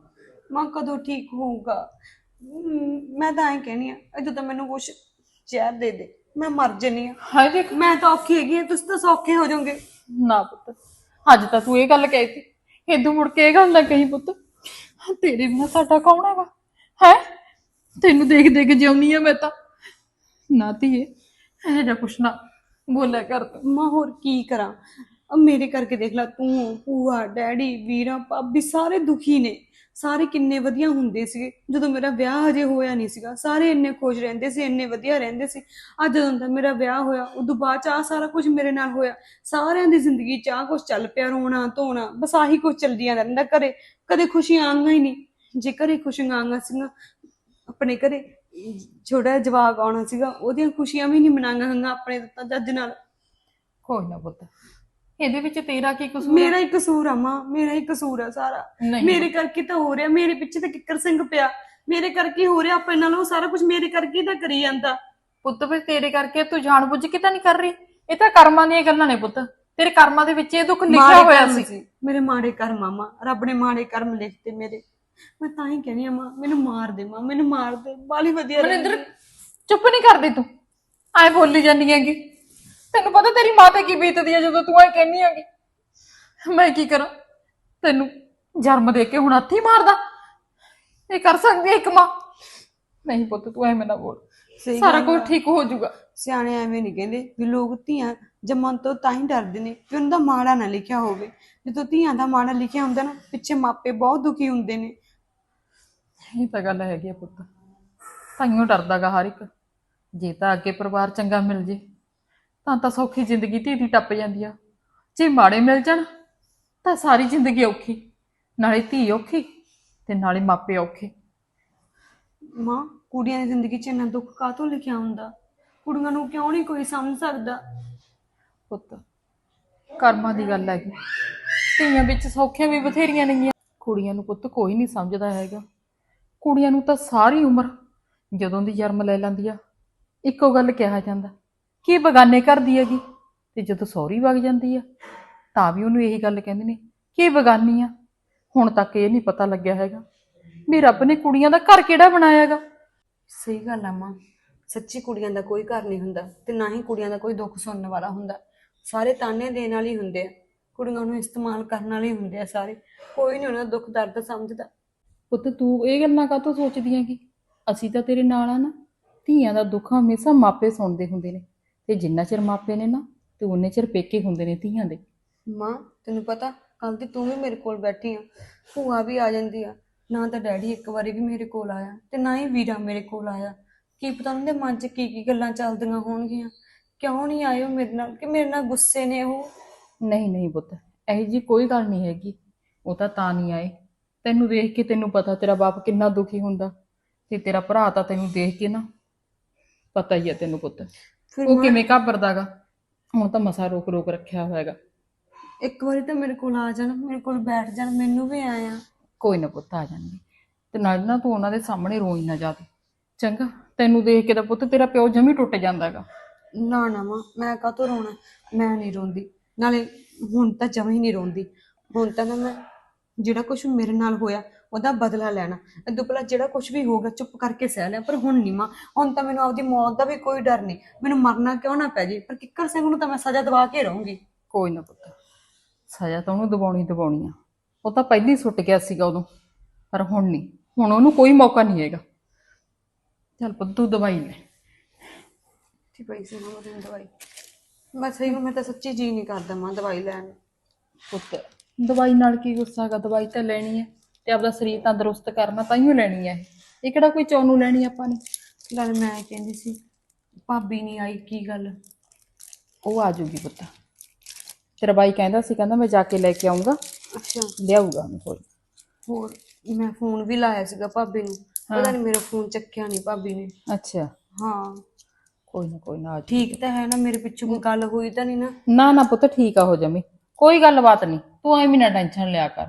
ਮਾਂ ਕਦੋਂ ਠੀਕ ਹੋਊਗਾ? ਮ, ਮੈਂ ਤਾਂ ਐਂ ਕਹਿਨੀ ਆ ਅਜੇ ਤਾਂ ਮੈਨੂੰ ਕੁਝ ਜ਼ਹਿਰ ਦੇ ਦੇ ਮੈਂ ਮਰ ਜਣੀ ਆ। ਹਾਏ ਦੇਖ। ਮੈਂ ਤਾਂ ਔਖੀ ਹੈਗੀ ਆ ਤੁਸੀਂ ਤਾਂ ਸੌਖੇ ਹੋ ਜਾਓਗੇ। ਨਾ ਪੁੱਤ ਅੱਜ ਤਾਂ ਤੂੰ ਇਹ ਗੱਲ ਕਹਿ ਤੀ ਇਦੋਂ ਮੁੜ ਕੇ ਇਹ ਗੱਲ ਨਾ ਕਹੀ ਪੁੱਤ। ਤੇਰੇ ਬਿਨਾ ਸਾਡਾ ਕੌਣ ਹੈਗਾ? ਹੈ? ਤੈਨੂੰ ਦੇਖ ਦੇਖ ਜਿਉਣੀ ਆ ਮੈਂ ਤਾਂ। ਨਾ ਧੀਏ, ਇਹ ਜਿਹਾ ਕੁਛ ਨਾ ਬੋਲਿਆ ਕਰ ਤੂੰ। ਮਾਂ, ਹੋਰ ਕੀ ਕਰਾਂ? ਅਬ ਮੇਰੇ ਕਰਕੇ ਦੇਖ ਲੈ ਤੂੰ, ਭੂਆ, ਡੈਡੀ, ਵੀਰਾ, ਭਾਬੀ ਸਾਰੇ ਦੁਖੀ ਨੇ। ਸਾਰੇ ਕਿੰਨੇ ਵਧੀਆ ਹੁੰਦੇ ਸੀਗੇ। ਜਦੋਂ ਮੇਰਾ ਵਿਆਹ ਹਜੇ ਹੋਇਆ ਨਹੀਂ ਸੀਗਾ, ਸਾਰੇ ਇੰਨੇ ਖੁਸ਼ ਰਹਿੰਦੇ ਸੀ, ਇੰਨੇ ਵਧੀਆ ਰਹਿੰਦੇ ਸੀ। ਅੱਜ ਜਦੋਂ ਦਾ ਮੇਰਾ ਵਿਆਹ ਹੋਇਆ, ਉਦੋਂ ਬਾਅਦ ਚ ਆ ਸਾਰਾ ਕੁਝ ਮੇਰੇ ਨਾਲ ਹੋਇਆ। ਸਾਰਿਆਂ ਦੀ ਜ਼ਿੰਦਗੀ ਚ ਆ ਕੁਝ ਚੱਲ ਪਿਆ, ਰੋਣਾ, ਧੋਣਾ, ਬਸ ਆਹੀ ਕੁਝ ਚੱਲਦੀ ਜਾਂਦਾ ਰਹਿੰਦਾ ਘਰੇ। ਕਦੇ ਖੁਸ਼ੀਆਂ ਆਂਗਾ ਹੀ ਨਹੀਂ। ਜੇ ਘਰੇ ਖੁਸ਼ੀਆਂ ਆਉਂਦੀਆਂ ਸੀਗਾ ਆਪਣੇ ਘਰੇ ਛੋਟਾ ਜਵਾਕ ਆਉਣਾ ਸੀਗਾ, ਉਹਦੀਆਂ ਖੁਸ਼ੀਆਂ ਵੀ ਨਹੀਂ ਮਨਾਈਆਂ ਗਈਆਂ ਆਪਣੇ ਤਾਂ ਜੱਜ ਨਾਲ। ਕੋਈ ਨਾ ਪੁੱਤ। ਇਹਦੇ ਵਿੱਚ ਤੇਰਾ ਕੀ ਕਸੂਰ ਮੇਰਾ ਹੀ? ਕਸੂਰ ਆ ਮਾਂ ਮੇਰਾ ਹੀ ਕਸੂਰ ਆ ਸਾਰਾ। ਨਹੀਂ। ਮੇਰੇ ਕਰਕੇ ਤਾਂ ਹੋ ਰਿਹਾ ਮੇਰੇ ਪਿੱਛੇ ਤਾਂ ਕਿੱਕਰ ਸਿੰਘ ਪਿਆ। ਮੇਰੇ ਕਰਕੇ ਹੀ ਰਿਹਾ ਆਪਣੇ ਨਾਲ ਉਹ ਸਾਰਾ ਕੁਝ ਮੇਰੇ ਕਰਕੇ ਹੀ ਤਾਂ ਕਰੀ ਜਾਂਦਾ। ਪੁੱਤ ਫਿਰ ਤੇਰੇ ਕਰਕੇ ਤੂੰ ਜਾਣਬੁੱਝ ਕੇ ਤਾਂ ਨਹੀਂ ਕਰ ਰਹੀ? ਇਹ ਤਾਂ ਕਰਮਾਂ ਦੀਆਂ ਗੱਲਾਂ ਨੇ ਪੁੱਤ। ਤੇਰੇ ਕਰਮਾਂ ਦੇ ਵਿੱਚ ਇਹ ਦੁੱਖ ਲਿਖਿਆ ਮਾੜੇ ਹੋਇਆ ਕਰਮ ਸੀ। ਮੇਰੇ ਮਾੜੇ ਕਰਮ ਮਾਮਾ ਰੱਬ ਨੇ ਮਾੜੇ ਕਰਮ ਲਿਖਤੇ ਮੇਰੇ। ਮੈਂ ਤਾਂ ਹੀ ਕਹਿੰਦੀ ਆ ਮਾਂ ਮੈਨੂੰ ਮਾਰ ਦੇ ਮਾਂ ਮੈਨੂੰ ਮਾਰ ਦੇ ਬਾਲੀ ਵਧੀਆ ਮਨਿੰਦਰ ਰਹਿੰਦੀ। ਚੁੱਪ ਨਹੀਂ ਕਰਦੀ ਤੂੰ। ਐ ਬੋਲੀ ਜਾਂਦੀ ਹੈਗੀ। ਤੈਨੂੰ ਪਤਾ ਤੇਰੀ ਮਾਂ ਤੇ ਕੀ ਬੀਤਦੀ ਹੈ ਜਦੋਂ ਤੂੰ ਐ ਕਹਿੰਦੀ ਹੈਗੀ? ਮੈਂ ਕੀ ਕਰਾਂ? ਤੈਨੂੰ ਜਨਮ ਦੇ ਕੇ ਹੁਣ ਹੱਥੀ ਮਾਰਦਾ। ਇਹ ਕਰ ਸਕਦੀ ਹੈ ਇੱਕ ਮਾਂ? ਨਹੀਂ ਪੁੱਤ ਤੂੰ ਐਵੇਂ ਨਾ ਬੋਲ। ਸਹੀ ਸਾਰਾ ਗੱਲ ਕੁਝ ਆ। ਠੀਕ ਹੋ ਜਾਊਗਾ। ਸਿਆਣੇ ਐਵੇਂ ਨਹੀਂ ਕਹਿੰਦੇ ਵੀ ਲੋਕ ਧੀਆਂ ਜੰਮਣ ਤੋਂ ਤਾਂ ਹੀ ਡਰਦੇ ਨੇ ਕਿ ਉਹਨਾਂ ਦਾ ਮਾੜਾ ਨਾ ਲਿਖਿਆ ਹੋਵੇ। ਜਦੋਂ ਧੀਆਂ ਦਾ ਮਾੜਾ ਲਿਖਿਆ ਹੁੰਦਾ ਨਾ ਪਿੱਛੇ ਮਾਪੇ ਬਹੁਤ ਦੁਖੀ ਹੁੰਦੇ ਨੇ। ਇਹ ਤਾਂ ਗੱਲ ਹੈਗੀ ਆ ਪੁੱਤ। ਤਾਈਓ ਡਰਦਾਗਾ ਹਰ ਇੱਕ। ਜੇ ਤਾਂ ਅੱਗੇ ਪਰਿਵਾਰ ਚੰਗਾ ਮਿਲ ਜੇ। ਤਾਂ ਤਾਂ ਸੌਖੀ ਜ਼ਿੰਦਗੀ ਧੀ ਦੀ ਟੱਪ ਜਾਂਦੀ ਆ। ਜੇ ਮਾੜੇ ਮਿਲ ਜਾਣ ਤਾਂ ਸਾਰੀ ਜ਼ਿੰਦਗੀ ਔਖੀ ਨਾਲੇ ਧੀ ਔਖੀ ਤੇ ਨਾਲੇ ਮਾਪੇ ਔਖੇ। ਮਾਂ ਕੁੜੀਆਂ ਦੀ ਜ਼ਿੰਦਗੀ 'ਚ ਇੰਨਾ ਦੁੱਖ ਕਾਹਤੋਂ ਲਿਖਿਆ ਹੁੰਦਾ? ਕੁੜੀਆਂ ਨੂੰ ਕਿਉਂ ਨਹੀਂ ਕੋਈ ਸਮਝ ਸਕਦਾ? ਪੁੱਤ ਕਰਮਾਂ ਦੀ ਗੱਲ ਹੈਗੀ। ਧੀਆਂ ਵਿੱਚ ਸੌਖੀਆਂ ਵੀ ਬਥੇਰੀਆਂ ਨੇਗੀਆਂ। ਕੁੜੀਆਂ ਨੂੰ ਪੁੱਤ ਕੋਈ ਨਹੀਂ ਸਮਝਦਾ ਹੈਗਾ। ਕੁੜੀਆਂ ਨੂੰ ਤਾਂ ਸਾਰੀ ਉਮਰ ਜਦੋਂ ਦੀ ਜਨਮ ਲੈ ਲੈਂਦੀ ਆ ਇੱਕੋ ਗੱਲ ਕਿਹਾ ਜਾਂਦਾ। ਕਿ ਬਗਾਨੇ ਕਰਦੀ ਹੈਗੀ? ਤੇ ਜਦੋਂ ਸਹੁਰੀ ਵਗ ਜਾਂਦੀ ਆ ਤਾਂ ਵੀ ਉਹਨੂੰ ਇਹੀ ਗੱਲ ਕਹਿੰਦੇ ਨੇ ਕਿ ਬਗਾਨੀ ਆ? ਹੁਣ ਤੱਕ ਇਹ ਨਹੀਂ ਪਤਾ ਲੱਗਿਆ ਹੈਗਾ। ਵੀ ਰੱਬ ਨੇ ਕੁੜੀਆਂ ਦਾ ਘਰ ਕਿਹੜਾ ਬਣਾਇਆ ਹੈਗਾ? ਸਹੀ ਗੱਲ ਆ ਮਾਂ। ਸੱਚੀ ਕੁੜੀਆਂ ਦਾ ਕੋਈ ਘਰ ਨਹੀਂ ਹੁੰਦਾ ਤੇ ਨਾ ਹੀ ਕੁੜੀਆਂ ਦਾ ਕੋਈ ਦੁੱਖ ਸੁਣਨ ਵਾਲਾ ਹੁੰਦਾ। ਸਾਰੇ ਤਾਨੇ ਦੇਣ ਵਾਲੇ ਹੀ ਹੁੰਦੇ ਆ। ਕੁੜੀਆਂ ਨੂੰ ਇਸਤੇਮਾਲ ਕਰਨ ਵਾਲੇ ਹੁੰਦੇ ਆ ਸਾਰੇ। ਕੋਈ ਨਹੀਂ ਉਹਨਾਂ ਦਾ ਦੁੱਖ ਦਰਦ ਸਮਝਦਾ। ਪੁੱਤ ਤੂੰ ਇਹ ਗੱਲਾਂ ਕਾਹਤੋਂ ਸੋਚਦੀ ਕਿ ਅਸੀਂ ਤਾਂ ਤੇਰੇ ਨਾਲ ਆ ਨਾ। ਧੀਆਂ ਦਾ ਦੁੱਖ ਹਮੇਸ਼ਾ ਮਾਪੇ ਸੁਣਦੇ ਹੁੰਦੇ ਨੇ। ਤੇ ਜਿੰਨਾ ਚਿਰ ਮਾਪੇ ਨੇ ਨਾ ਤੇ ਉਨੇ ਚਿਰ ਪੇਕੇ ਹੁੰਦੇ ਨੇ ਧੀਆਂ ਦੇ। ਮਾਂ ਤੈਨੂੰ ਪਤਾ ਕੱਲ ਦੀ ਤੂੰ ਵੀ ਮੇਰੇ ਕੋਲ ਬੈਠੀ ਆ ਭੂਆ ਵੀ ਆ ਜਾਂਦੀ ਆ। ਨਾ ਤਾਂ ਡੈਡੀ ਇੱਕ ਵਾਰੀ ਵੀ ਮੇਰੇ ਕੋਲ ਆਇਆ ਤੇ ਨਾ ਹੀ ਵੀਰਾ ਮੇਰੇ ਕੋਲ ਆਇਆ। ਕੀ ਪਤਾ ਉਹਨਾਂ ਦੇ ਮਨ 'ਚ ਕੀ ਕੀ ਗੱਲਾਂ ਚੱਲਦੀਆਂ ਹੋਣਗੀਆਂ। ਕਿਉਂ ਨਹੀਂ ਆਏ ਉਹ ਮੇਰੇ ਨਾਲ ਕਿ ਮੇਰੇ ਨਾਲ ਗੁੱਸੇ ਨੇ ਉਹ? ਨਹੀਂ ਨਹੀਂ ਪੁੱਤ ਇਹੋ ਜੀ ਕੋਈ ਗੱਲ ਨਹੀਂ ਹੈਗੀ। ਉਹ ਤਾਂ ਤਾਂ ਨਹੀਂ ਆਏ। ਤੈਨੂੰ ਦੇਖ ਕੇ ਤੈਨੂੰ ਪਤਾ ਤੇਰਾ ਬਾਪ ਕਿੰਨਾ ਦੁਖੀ ਹੁੰਦਾ। ਤੇ ਤੇਰਾ ਭਰਾ ਤਾਂ ਤੈਨੂੰ ਦੇਖ ਕੇ ਨਾ ਪਤਾ ਹੀ ਹੈ ਤੈਨੂੰ ਪੁੱਤ। ਫਿਰ ਉਹ ਮਾਂ, ਕਿਵੇਂ ਘਾਬਰਦਾਗਾ ਹੁਣ ਤਾਂ ਮਸਾ ਰੋਕ ਰੋਕ ਰੱਖਿਆ ਹੋਇਆਗਾ ਇੱਕ ਵਾਰੀ ਤਾਂ ਮੇਰੇ ਕੋਲ ਆ ਜਾਣ ਮੇਰੇ ਕੋਲ ਬੈਠ ਜਾਣ ਮੈਨੂੰ ਵੀ ਆਇਆ ਕੋਈ ਨਾ ਪੁੱਤ ਆ ਜਾਣਗੇ। ਤੇ ਨਾਲ ਨਾ ਤੂੰ ਉਹਨਾਂ ਦੇ ਸਾਹਮਣੇ ਰੋਈ ਨਾ ਜਾਦੇ ਚੰਗਾ ਤੈਨੂੰ ਦੇਖ ਕੇ ਤਾਂ ਪੁੱਤ ਤੇਰਾ ਪਿਓ ਜਮੀ ਟੁੱਟ ਜਾਂਦਾਗਾ ਨਾ ਨਾ ਮਾਂ ਮੈਂ ਕਾਹਤੋਂ ਰੋਣਾ? ਮੈਂ ਨਹੀਂ ਰੋਂਦੀ। ਨਾਲੇ ਹੁਣ ਤਾਂ ਜਮਾਂ ਹੀ ਨਹੀਂ ਰੋਂਦੀ। ਹੁਣ ਤਾਂ ਨਾ ਮੈਂ ਜਿਹੜਾ ਕੁਝ ਮੇਰੇ ਨਾਲ ਹੋਇਆ ਉਹਦਾ ਬਦਲਾ ਲੈਣਾ। ਇਦੋਂ ਪਹਿਲਾਂ ਜਿਹੜਾ ਕੁਝ ਵੀ ਹੋਗਾ ਚੁੱਪ ਕਰਕੇ ਸਹਿ ਲਿਆ ਪਰ ਹੁਣ ਨਹੀਂ ਮਾਂ। ਹੁਣ ਤਾਂ ਮੈਨੂੰ ਆਪਦੀ ਮੌਤ ਦਾ ਵੀ ਕੋਈ ਡਰ ਨਹੀਂ ਮੈਨੂੰ ਮਰਨਾ ਕਿਉਂ ਨਾ ਪੈ ਜੇ? ਪਰ ਕਿੱਕਰ ਸਿੰਘ ਨੂੰ ਤਾਂ ਮੈਂ ਸਜ਼ਾ ਦਵਾ ਕੇ ਰਹੂੰਗੀ। ਕੋਈ ਨਾ ਪੁੱਤ। ਸਜ਼ਾ ਤਾਂ ਉਹਨੂੰ ਦਿਵਾਉਣੀ ਦਿਵਾਉਣੀ ਆ। ਉਹ ਤਾਂ ਪਹਿਲਾਂ ਸੁੱਟ ਗਿਆ ਸੀਗਾ ਉਦੋਂ ਪਰ ਹੁਣ ਨਹੀਂ ਹੁਣ ਉਹਨੂੰ ਕੋਈ ਮੌਕਾ ਨਹੀਂ ਹੈਗਾ। ਚੱਲ ਪੁੱਤ ਤੂੰ ਦਵਾਈ ਲੈ। ਠੀਕ ਪੈਸੇ ਨਾ ਮੈਂ ਦਵਾਈ। ਮੈਂ ਸਹੀ ਮੈਂ ਤਾਂ ਸੱਚੀ ਜੀ ਨਹੀਂ ਕਰਦਾ ਮਾਂ ਦਵਾਈ ਲੈਣ। ਨੂੰ। ਪੁੱਤ ਦਵਾਈ ਨਾਲ ਕੀ ਗੁੱਸਾ ਹੈਗਾ? ਦਵਾਈ ਤਾਂ ਲੈਣੀ ਹੈ। ਤੇ ਆਪਦਾ ਸਰੀਰ ਤੰਦਰੁਸਤ ਕਰਨਾ ਤਾਂ ਹੀ ਲੈਣੀ ਹੈ ਇਹ। ਇਹ ਕਿਹੜਾ ਕੋਈ ਚੌਨੂੰ ਲੈਣੀ ਆਪਾਂ ਨੇ? ਗੱਲ ਮੈਂ ਕਹਿੰਦੀ ਸੀ ਭਾਬੀ ਨਹੀਂ ਆਈ ਕੀ ਗੱਲ? ਉਹ ਆ ਜੂਗੀ ਪੁੱਤ। ਤੇਰਾ ਬਾਈ ਕਹਿੰਦਾ ਸੀ ਕਹਿੰਦਾ ਮੈਂ ਜਾ ਕੇ ਲੈ ਕੇ ਆਉਂਗਾ ਅੱਛਾ। ਲਿਆਊਗਾ ਉਹਨੂੰ ਕੋਈ। ਹੋਰ ਮੈਂ ਫੋਨ ਵੀ ਲਾਇਆ ਸੀਗਾ ਭਾਬੀ ਨੂੰ। ਪਤਾ ਨਹੀਂ ਮੇਰਾ ਫੋਨ ਚੱਕਿਆ ਨਹੀਂ ਭਾਬੀ ਨੇ। ਅੱਛਾ। ਹਾਂ। ਕੋਈ ਨਾ ਕੋਈ ਨਾ ਆ ਜਾਊ। ਠੀਕ ਤਾਂ ਹੈ ਨਾ ਮੇਰੇ ਪਿੱਛੋਂ ਕੋਈ ਗੱਲ ਹੋਈ ਤਾਂ ਨਹੀਂ ਨਾ। ਨਾ ਨਾ ਪੁੱਤ ਠੀਕ ਆ ਹੋ ਜਮੀ ਕੋਈ ਗੱਲਬਾਤ ਨਹੀਂ ਤੂੰ ਐਵੇਂ ਨਾ ਟੈਨਸ਼ਨ ਲਿਆ ਕਰ।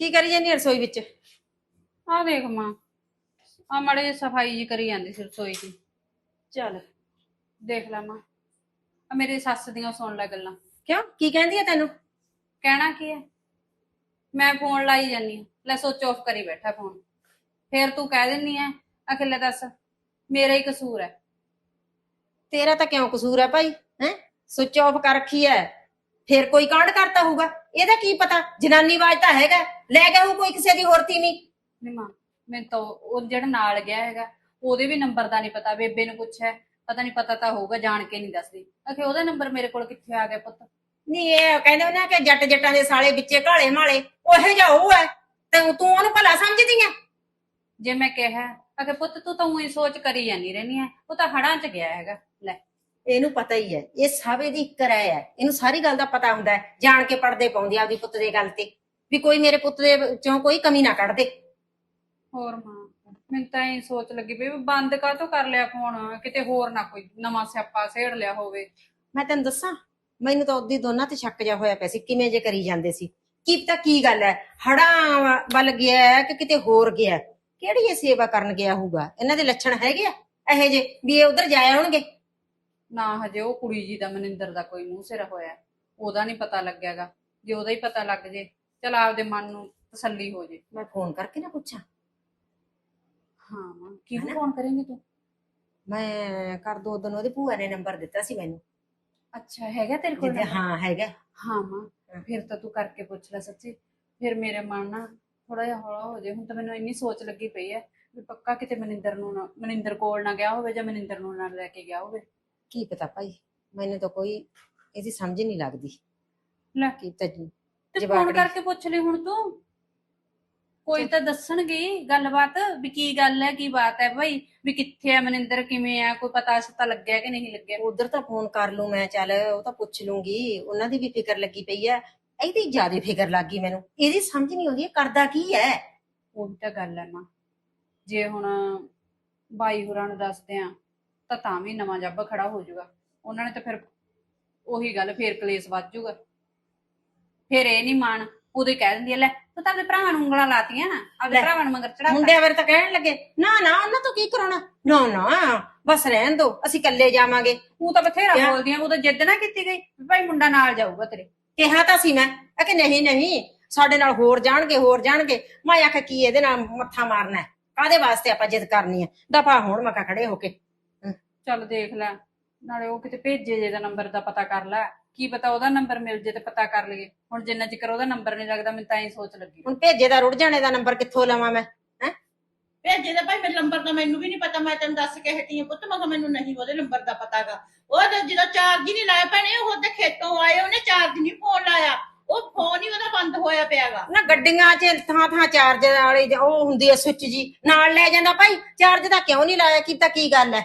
ਕੀ ਕਰੀ ਜਾਂਦੀ ਆ ਰਸੋਈ ਵਿੱਚ? ਆਹ ਦੇਖ ਮਾਂ ਆ ਮੜੇ ਜਿਹੀ ਸਫ਼ਾਈ ਜੀ ਕਰੀ ਜਾਂਦੀ ਸੀ ਰਸੋਈ ਦੀ। ਚੱਲ ਦੇਖ ਲੈ ਮਾਂ ਆ ਮੇਰੀ ਸੱਸ ਦੀਆਂ ਸੁਣ ਲੈ ਗੱਲਾਂ। ਕਿਉਂ? ਕੀ ਕਹਿੰਦੀ ਆ ਤੈਨੂੰ? ਕਹਿਣਾ ਕੀ ਹੈ ਮੈਂ ਫੋਨ ਲਾਈ ਜਾਨੀ ਆਂ, ਲੈ ਸੋਚ ਆਫ ਕਰੀ ਬੈਠਾ ਫੋਨ। ਫੇਰ ਤੂੰ ਕਹਿ ਦਿੰਨੀ ਐ ਅਖਿਲੇ ਦੱਸ ਮੇਰਾ ਹੀ ਕਸੂਰ ਹੈ। ਤੇਰਾ ਤਾਂ ਕਿਉਂ ਕਸੂਰ ਹੈ ਭਾਈ ਹੈ? ਸੁੱਚ ਆਫ ਕਰ ਰੱਖੀ ਹੈ ਫਿਰ ਕੋਈ ਕਾਂਡ ਕਰਤਾ ਹੋਊਗਾ? ਇਹਦਾ ਕੀ ਪਤਾ? ਜਨਾਨੀ ਆਵਾਜ਼ ਤਾਂ ਹੈਗਾ। ਲੈ ਗਿਆ ਉਹ ਕੋਈ ਕਿਸੇ ਦੀ ਹੋਰ ਤੀ ਨਹੀਂ ਮਾਂ ਮੈਨੂੰ ਤਾਂ ਉਹ ਜਿਹੜਾ ਨਾਲ ਗਿਆ ਹੈਗਾ ਉਹਦੇ ਵੀ ਨੰਬਰ ਦਾ ਨਹੀਂ ਪਤਾ ਬੇਬੇ ਨੂੰ ਪੁੱਛਿਆ। ਪਤਾ ਨਹੀਂ ਪਤਾ ਤਾਂ ਹੋਊਗਾ ਜਾਣ ਕੇ ਨਹੀਂ ਦੱਸਦੀ। ਅਖੇ ਉਹਦਾ ਨੰਬਰ ਮੇਰੇ ਕੋਲ ਕਿੱਥੇ ਆ ਗਿਆ ਪੁੱਤ? ਨਹੀਂ ਇਹ ਕਹਿੰਦੇ ਨਾ ਕਿ ਜੱਟ ਜੱਟਾਂ ਦੇ ਸਾਲੇ ਵਿੱਚੇ ਘਾਲੇ ਮਾਲੇ ਉਹੇ ਜਿਹਾ ਉਹ ਹੈ। ਤੇ ਤੂੰ ਉਹਨੂੰ ਭਲਾ ਸਮਝਦੀ ਆ? ਜੇ ਮੈਂ ਕਿਹਾ ਅਖੇ ਪੁੱਤ ਤੂੰ ਤਾਂ ਉਹੀ ਸੋਚ ਕਰੀ ਜਾਨੀ ਰਹਿਨੀ ਹੈ ਉਹ ਤਾਂ ਹੜਾਂ 'ਚ ਗਿਆ ਹੈਗਾ। ਲੈ। ਇਹਨੂੰ ਪਤਾ ਹੀ ਹੈ ਇਹ ਸਭ ਇਹਦੀ ਕਰਾਇ ਹੈ ਇਹਨੂੰ ਸਾਰੀ ਗੱਲ ਦਾ ਪਤਾ ਹੁੰਦਾ ਹੈ ਜਾਣ ਕੇ ਪੜਦੇ ਪਾਉਂਦੀ ਆ ਆਪਦੀ ਪੁੱਤ ਦੇ ਗੱਲ ਤੇ ਵੀ ਕੋਈ ਮੇਰੇ ਪੁੱਤ ਦੇ ਚੋਂ ਕੋਈ ਕਮੀ ਨਾ ਕੱਢ ਦੇ। ਹੋਰ ਮਾਂ ਮੈਨੂੰ ਤਾਂ ਇਹ ਸੋਚ ਲੱਗੀ ਵੀ ਬੰਦ ਕਾਹਤੋਂ ਕਰ ਲਿਆ ਫੋਨ ਕਿਤੇ ਹੋਰ ਨਾ ਕੋਈ ਨਵਾਂ ਸਿਆਪਾ ਛੇੜ ਲਿਆ ਹੋਵੇ। ਮੈਂ ਤੈਨੂੰ ਦੱਸਾਂ ਮੈਨੂੰ ਤਾਂ ਉਹਦੀ ਦੋਨਾਂ ਤੇ ਸ਼ੱਕ ਜਾ ਹੋਇਆ ਪਿਆ ਸੀ ਕਿਵੇਂ ਜੇ ਕਰੀ ਜਾਂਦੇ ਸੀ। ਕੀ ਪਤਾ ਕੀ ਗੱਲ ਹੈ ਹੜਾਂ ਵੱਲ ਗਿਆ ਹੈ ਕਿ ਕਿਤੇ ਹੋਰ ਗਿਆ ਹੈ? ਕਿਹੜੀ ਇਹ ਸੇਵਾ ਕਰਨ ਗਿਆ ਹੋਊਗਾ? ਇਹਨਾਂ ਦੇ ਲੱਛਣ ਹੈਗੇ ਆ ਇਹੋ ਜੇ ਵੀ ਇਹ ਉਧਰ ਜਾ ਆਉਣਗੇ ਨਾ ਹਜੇ ਉਹ ਕੁੜੀ ਜੀ ਦਾ ਮਨਿੰਦਰ ਦਾ ਕੋਈ ਮੂੰਹ ਸਿਰ ਹੋਇਆ। ਉਹਦਾ ਨਹੀਂ ਪਤਾ ਲੱਗਿਆਗਾ। ਜੇ ਉਹਦਾ ਹੀ ਪਤਾ ਲੱਗ ਜੇ ਚਲ ਆਪਦੇ ਮਨ ਨੂੰ ਤਸੱਲੀ ਹੋ ਜੇ। ਮੈਂ ਫੋਨ ਕਰਕੇ ਨਾ ਪੁੱਛਾਂ। ਹਾਂ ਮਾਂ ਕਿਹਨੂੰ ਫੋਨ ਕਰੇਂਗੀ ਤੂੰ? ਮੈਂ ਕਰ ਦੋ ਦਿਨ ਉਹਦੇ ਭੂਆ ਨੇ ਨੰਬਰ ਦਿੱਤਾ ਸੀ ਮੈਨੂੰ। ਅੱਛਾ ਹੈਗਾ ਤੇਰੇ ਕੋਲ ਜਿੱਦੇ? ਹਾਂ ਹੈਗਾ। ਹਾਂ ਮਾਂ ਫਿਰ ਤਾਂ ਤੂੰ ਕਰਕੇ ਪੁੱਛ ਲੈ ਸੱਚੀ। ਫਿਰ ਮੇਰੇ ਮਨ ਨਾ ਥੋੜਾ ਜਿਹਾ ਹੌਲਾ ਹੋ ਜੇ। ਹੁਣ ਤਾਂ ਮੈਨੂੰ ਇੰਨੀ ਸੋਚ ਲੱਗੀ ਪਈ ਹੈ ਵੀ ਪੱਕਾ ਕਿਤੇ ਮਨਿੰਦਰ ਨਾ ਮਨਿੰਦਰ ਕੋਲ ਨਾ ਗਿਆ ਹੋਵੇ ਜਾਂ ਮਨਿੰਦਰ ਨੂੰ ਨਾਲ ਲੈ ਕੇ ਗਿਆ ਹੋਵੇ। ਕੀ ਪਤਾ ਭਾਈ ਮੈਨੂੰ ਤਾਂ ਕੋਈ ਇਹਦੀ ਸਮਝ ਨਹੀਂ ਲੱਗਦੀ ਲੈ। ਕੀ ਤਾਂ ਤੇ ਫੋਨ ਜਵਾਕੜੀ। ਕਰਕੇ ਪੁੱਛ ਲਈ ਹੁਣ ਤੂੰ। ਕੋਈ ਤਾਂ ਦੱਸਣਗੇ ਹੀ ਗੱਲਬਾਤ ਵੀ ਕੀ ਗੱਲ ਹੈ ਕੀ ਬਾਤ ਹੈ ਭਾਈ ਵੀ ਕਿੱਥੇ ਹੈ ਮਨਿੰਦਰ ਕਿਵੇਂ ਹੈ ਕੋਈ ਪਤਾ ਸਤਾ ਲੱਗਿਆ ਕਿ ਨਹੀਂ ਲੱਗਿਆ? ਉਧਰ ਤਾਂ ਫੋਨ ਕਰ ਲੂ ਮੈਂ ਚੱਲ ਉਹ ਤਾਂ ਪੁੱਛ ਲੂੰਗੀ ਉਹਨਾਂ ਦੀ ਵੀ ਫਿਕਰ ਲੱਗੀ ਪਈ ਐ ਇਹਦੀ ਜ਼ਿਆਦਾ ਫਿਕਰ ਲੱਗੀ ਮੈਨੂੰ ਇਹਦੀ ਸਮਝ ਨਹੀਂ ਆਉਂਦੀ ਇਹ ਕਰਦਾ ਕੀ ਐ ਉਹ ਵੀ ਤਾਂ ਗੱਲ ਹੈ ਮਾਂ ਜੇ ਹੁਣ ਬਾਈ ਹੋਰਾਂ ਨੂੰ ਦੱਸਦੇ ਆ ਤਾਂ ਤਾਂ ਵੀ ਨਵਾਂ ਜੱਬ ਖੜਾ ਹੋ ਜਾਊਗਾ। ਉਹਨਾਂ ਨੇ ਤਾਂ ਫਿਰ ਉਹੀ ਗੱਲ ਫੇਰ ਕਲੇਸ਼ ਵੱਧ ਜਾਊਗਾ। ਫਿਰ ਇਹ ਨਹੀਂ ਮਾਣ ਹੀ ਕਹਿ ਦਿੰਦੀ ਆ ਲੈ ਤੂੰ ਤਾਂ ਆਪਣੇ ਭਰਾਵਾਂ ਨੂੰ ਉਂਗਲਾਂ ਲਾਤੀਆਂ ਨਾ ਆਪਣੇ ਲੈ, ਭਰਾਵਾਂ ਨੂੰ ਮਗਰ ਚੜਾ ਮੁੰਡਿਆਂ ਬਾਰੇ ਤਾਂ ਕਹਿਣ ਲੱਗੇ ਨਾ ਨਾ ਉਹਨਾਂ ਤੋਂ ਕੀ ਕਰਾਉਣਾ? ਨਾ ਨਾ ਬਸ ਰਹਿਣ ਦੋ ਅਸੀਂ ਇਕੱਲੇ ਜਾਵਾਂਗੇ। ਤੂੰ ਤਾਂ ਬਥੇਰਾ ਕਿਆ? ਬੋਲਦੀ ਆ ਉਹ ਤਾਂ ਜਿੱਦ ਨਾ ਕੀਤੀ ਗਈ ਵੀ ਭਾਈ ਮੁੰਡਾ ਨਾਲ ਜਾਊਗਾ ਤੇਰੇ। ਕਿਹਾ ਤਾਂ ਸੀ ਮੈਂ ਆ ਕਿ ਨਹੀਂ ਨਹੀਂ ਸਾਡੇ ਨਾਲ ਹੋਰ ਜਾਣਗੇ ਹੋਰ ਜਾਣਗੇ। ਮੈਂ ਆਖਿਆ ਕੀ ਇਹਦੇ ਨਾਲ ਮੱਥਾ ਮਾਰਨਾ ਹੈ? ਕਾਦੇ ਵਾਸਤੇ ਆਪਾਂ ਜਿੱਦ ਕਰਨੀ ਹੈ? ਦਫਾ ਹੋਣ ਮੱਕਾ ਖੜੇ ਹੋ ਕੇ। ਚੱਲ ਦੇਖ ਲੈ ਨਾਲੇ ਉਹ ਕਿਤੇ ਭੇਜੇ ਜੇ ਦਾ ਨੰਬਰ ਦਾ ਪਤਾ ਕਰ ਲੈ। ਕੀ ਪਤਾ ਉਹਦਾ ਨੰਬਰ ਮਿਲ ਜੇ ਤੇ ਪਤਾ ਕਰ ਲਈਏ। ਹੁਣ ਜਿੰਨਾ ਚਿਕਰ ਉਹਦਾ ਨੰਬਰ ਨਹੀਂ ਲੱਗਦਾ ਮੈਨੂੰ ਤਾਂ ਹੀ ਸੋਚ ਲੱਗੀ। ਹੁਣ ਭੇਜੇ ਦਾ ਰੁੜ ਜਾਣੇ ਦਾ ਨੰਬਰ ਕਿੱਥੋਂ ਲਵਾਂ ਮੈਂ ਭੇਜੇ ਦੇ ਭਾਈ ਮੇਰੇ ਨੰਬਰ ਤਾਂ ਮੈਨੂੰ ਵੀ ਨਹੀਂ ਪਤਾ ਮੈਂ ਤੈਨੂੰ ਦੱਸ ਕੇ ਹਟੀ ਹਾਂ ਪੁੱਤ ਮੈਂ ਕਿਹਾ ਮੈਨੂੰ ਨਹੀਂ ਉਹਦੇ ਨੰਬਰ ਦਾ ਪਤਾਗਾ ਉਹ ਤਾਂ ਜਦੋਂ ਚਾਰਜ ਹੀ ਨਹੀਂ ਲਾਇਆ ਭੈਣੇ ਉਹ ਤੇ ਖੇਤੋਂ ਆਏ ਉਹਨੇ ਚਾਰਜ ਨਹੀਂ ਫੋਨ ਲਾਇਆ। ਉਹ ਫੋਨ ਹੀ ਉਹਦਾ ਬੰਦ ਹੋਇਆ ਪਿਆਗਾ ਨਾ ਗੱਡੀਆਂ 'ਚ ਥਾਂ ਥਾਂ ਚਾਰਜ ਵਾਲੀ ਉਹ ਹੁੰਦੀ ਹੈ ਸੁੱਚ ਜੀ ਨਾਲ ਲੈ ਜਾਂਦਾ ਭਾਈ। ਚਾਰਜ ਦਾ ਕਿਉਂ ਨਹੀਂ ਲਾਇਆ? ਕੀਤਾ ਕੀ ਗੱਲ ਹੈ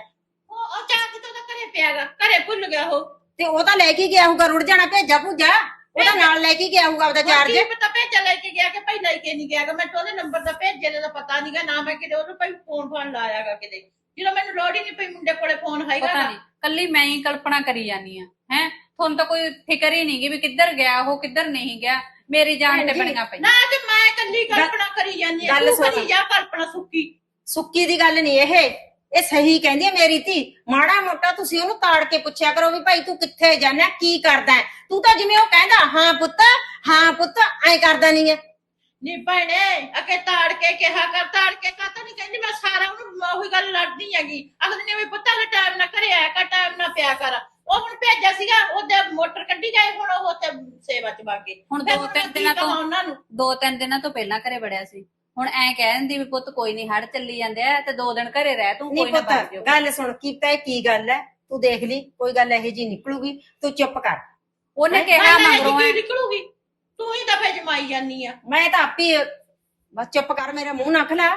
ਉਹ ਉਹ ਚਾਰਜ ਤਾਂ ਉਹਦਾ ਘਰੇ ਪਿਆਗਾ ਘਰੇ ਭੁੱਲ ਗਿਆ ਉਹ। ਤੇ ਉਹ ਤਾਂ ਲੈ ਕੇ ਗਿਆ ਹੋਊਗਾ ਰੁੜ ਜਾਣਾ ਭੇਜਾ ਭੂਜਾ। ਉਹਦਾ ਨਾਲ ਲੈ ਕੇ ਗਿਆ ਹੋਊਗਾ ਉਹਦਾ ਚਾਰਜ ਕੀ ਪਤਾ ਭੇਜਾ ਲੈ ਕੇ ਗਿਆ ਕਿ ਭਾਈ ਲੈ ਕੇ ਨਹੀਂ ਗਿਆਗਾ ਮੈਂ ਤਾਂ ਉਹਦੇ ਨੰਬਰ ਦਾ ਭੇਜੇ ਦਾ ਪਤਾ ਨਹੀਂਗਾ ਨਾ ਮੈਂ ਕਿਤੇ ਉਹਨੂੰ ਭਾਈ ਫੋਨ ਫਾਨ ਲਾਇਆਗਾ ਕਿਤੇ। ਜਦੋਂ ਮੈਨੂੰ ਲੋੜ ਹੀ ਨਹੀਂ ਪਈ ਮੁੰਡੇ ਕੋਲੇ ਫੋਨ ਹੈਗਾ ਪਤਾ ਨਹੀਂ ਕੱਲੀ ਮੈਂ ਹੀ ਕਲਪਨਾ ਕਰੀ ਜਾਨੀ ਆ ਹੈ। ਤੁਹਾਨੂੰ ਤਾਂ ਕੋਈ ਫਿਕਰ ਹੀ ਨਹੀਂ ਗੀ ਵੀ ਕਿੱਧਰ ਗਿਆ ਉਹ ਕਿੱਧਰ ਨਹੀਂ ਗਿਆ। ਮੇਰੀ ਜਾਨ ਭੈਣ ਤੇ ਜੀ, ਬਣੀਆਂ ਪਈਆਂ। ਨਾ ਤੇ ਮੈਂ ਕੱਲੀ ਕਲਪਨਾ ਕਰੀ ਜਾਂਦੀ ਆ ਗੱਲ ਤੂੰ ਸੁਣ। ਕਰੀ ਜਾ ਕਲਪਨਾ ਸੁੱਕੀ। ਸੁੱਕੀ ਦੀ ਗੱਲ ਨਹੀਂ ਇਹ। ਇਹ ਸਹੀ ਕਹਿੰਦੀ ਹੈ ਮੇਰੀ ਧੀ। ਮਾੜਾ ਮੋਟਾ ਤੁਸੀਂ ਉਹਨੂੰ ਤਾੜ ਕੇ ਪੁੱਛਿਆ ਕਰੋ ਵੀ ਭਾਈ ਤੂੰ ਕਿੱਥੇ ਜਾਣਾ ਕੀ ਕਰਦਾ ਹੈ? ਤੂੰ ਤਾਂ ਜਿਵੇਂ ਉਹ ਕਹਿੰਦਾ ਹਾਂ ਪੁੱਤ ਹਾਂ ਪੁੱਤ ਐ ਕਰਦਾ ਨਹੀਂ ਹੈ। ਨੀ ਭੈਣੇ ਅਕੇ ਤਾੜ ਕੇ ਕਿਹਾ ਕਰ ਤਾੜ ਕੇ ਕਾਤਾ ਨਹੀਂ ਕਹਿੰਦੀ ਮੈਂ ਸਾਰਾ ਉਹਨੂੰ ਉਹੀ ਗੱਲ ਲੜਦੀ ਹੈਗੀ। ਅਗਲੇ ਨੇ ਵੀ ਪੁੱਤਾਂ ਦਾ ਟਾਈਮ ਨਾ ਕਰਿਆ ਕਰ ਟਾਈਮ ਨਾ ਪਿਆ ਕਰ। ਉਹ ਹੁਣ ਭੇਜਿਆ ਸੀਗਾ ਉਹਦੇ ਮੋਟਰ ਕੱਢੀ ਗਏ ਹੁਣ ਉਹ ਤੇ ਸੇਵਾ ਚ ਬਾਗੇ ਹੁਣ ਦੋ ਤਿੰਨ ਦਿਨਾਂ ਤੋਂ ਉਹਨਾਂ ਨੂੰ? ਦੋ ਤਿੰਨ ਦਿਨਾਂ ਤੋਂ ਪਹਿਲਾਂ ਘਰੇ ਵੜਿਆ ਸੀ। ਹੁਣ ਐ ਕਹਿ ਦਿੰਦੀ ਵੀ ਪੁੱਤ ਕੋਈ ਨਹੀਂ ਹੜ ਚੱਲੀ ਜਾਂਦੇ ਆ ਤੇ ਦੋ ਦਿਨ ਘਰੇ ਰਹਿ ਤੂੰ ਨਹੀਂ ਕੋਈ ਨਾ ਪੁੱਤ ਬਾਹਰ ਜਾਓ। ਗੱਲ ਸੁਣ ਕੀਤਾ ਇਹ ਕੀ ਗੱਲ ਹੈ? ਤੂੰ ਦੇਖ ਲਈ ਕੋਈ ਗੱਲ ਇਹੋ ਜੀ ਨਿਕਲੂਗੀ ਤੂੰ ਚੁੱਪ ਕਰ। ਉਹਨੇ ਕਿਹਾ ਮੈਂ ਮਗਰੋਂ ਕੀ ਐ। ਨਿਕਲੂਗੀ? ਤੂੰ ਹੀ ਦਫੇ ਜਮਾਈ ਜਾਨੀ ਆ। ਮੈਂ ਤਾਂ ਆਪੀ ਬਸ ਚੁੱਪ ਕਰ ਮੇਰਾ ਮੂੰਹ ਨਾ ਖਲਾ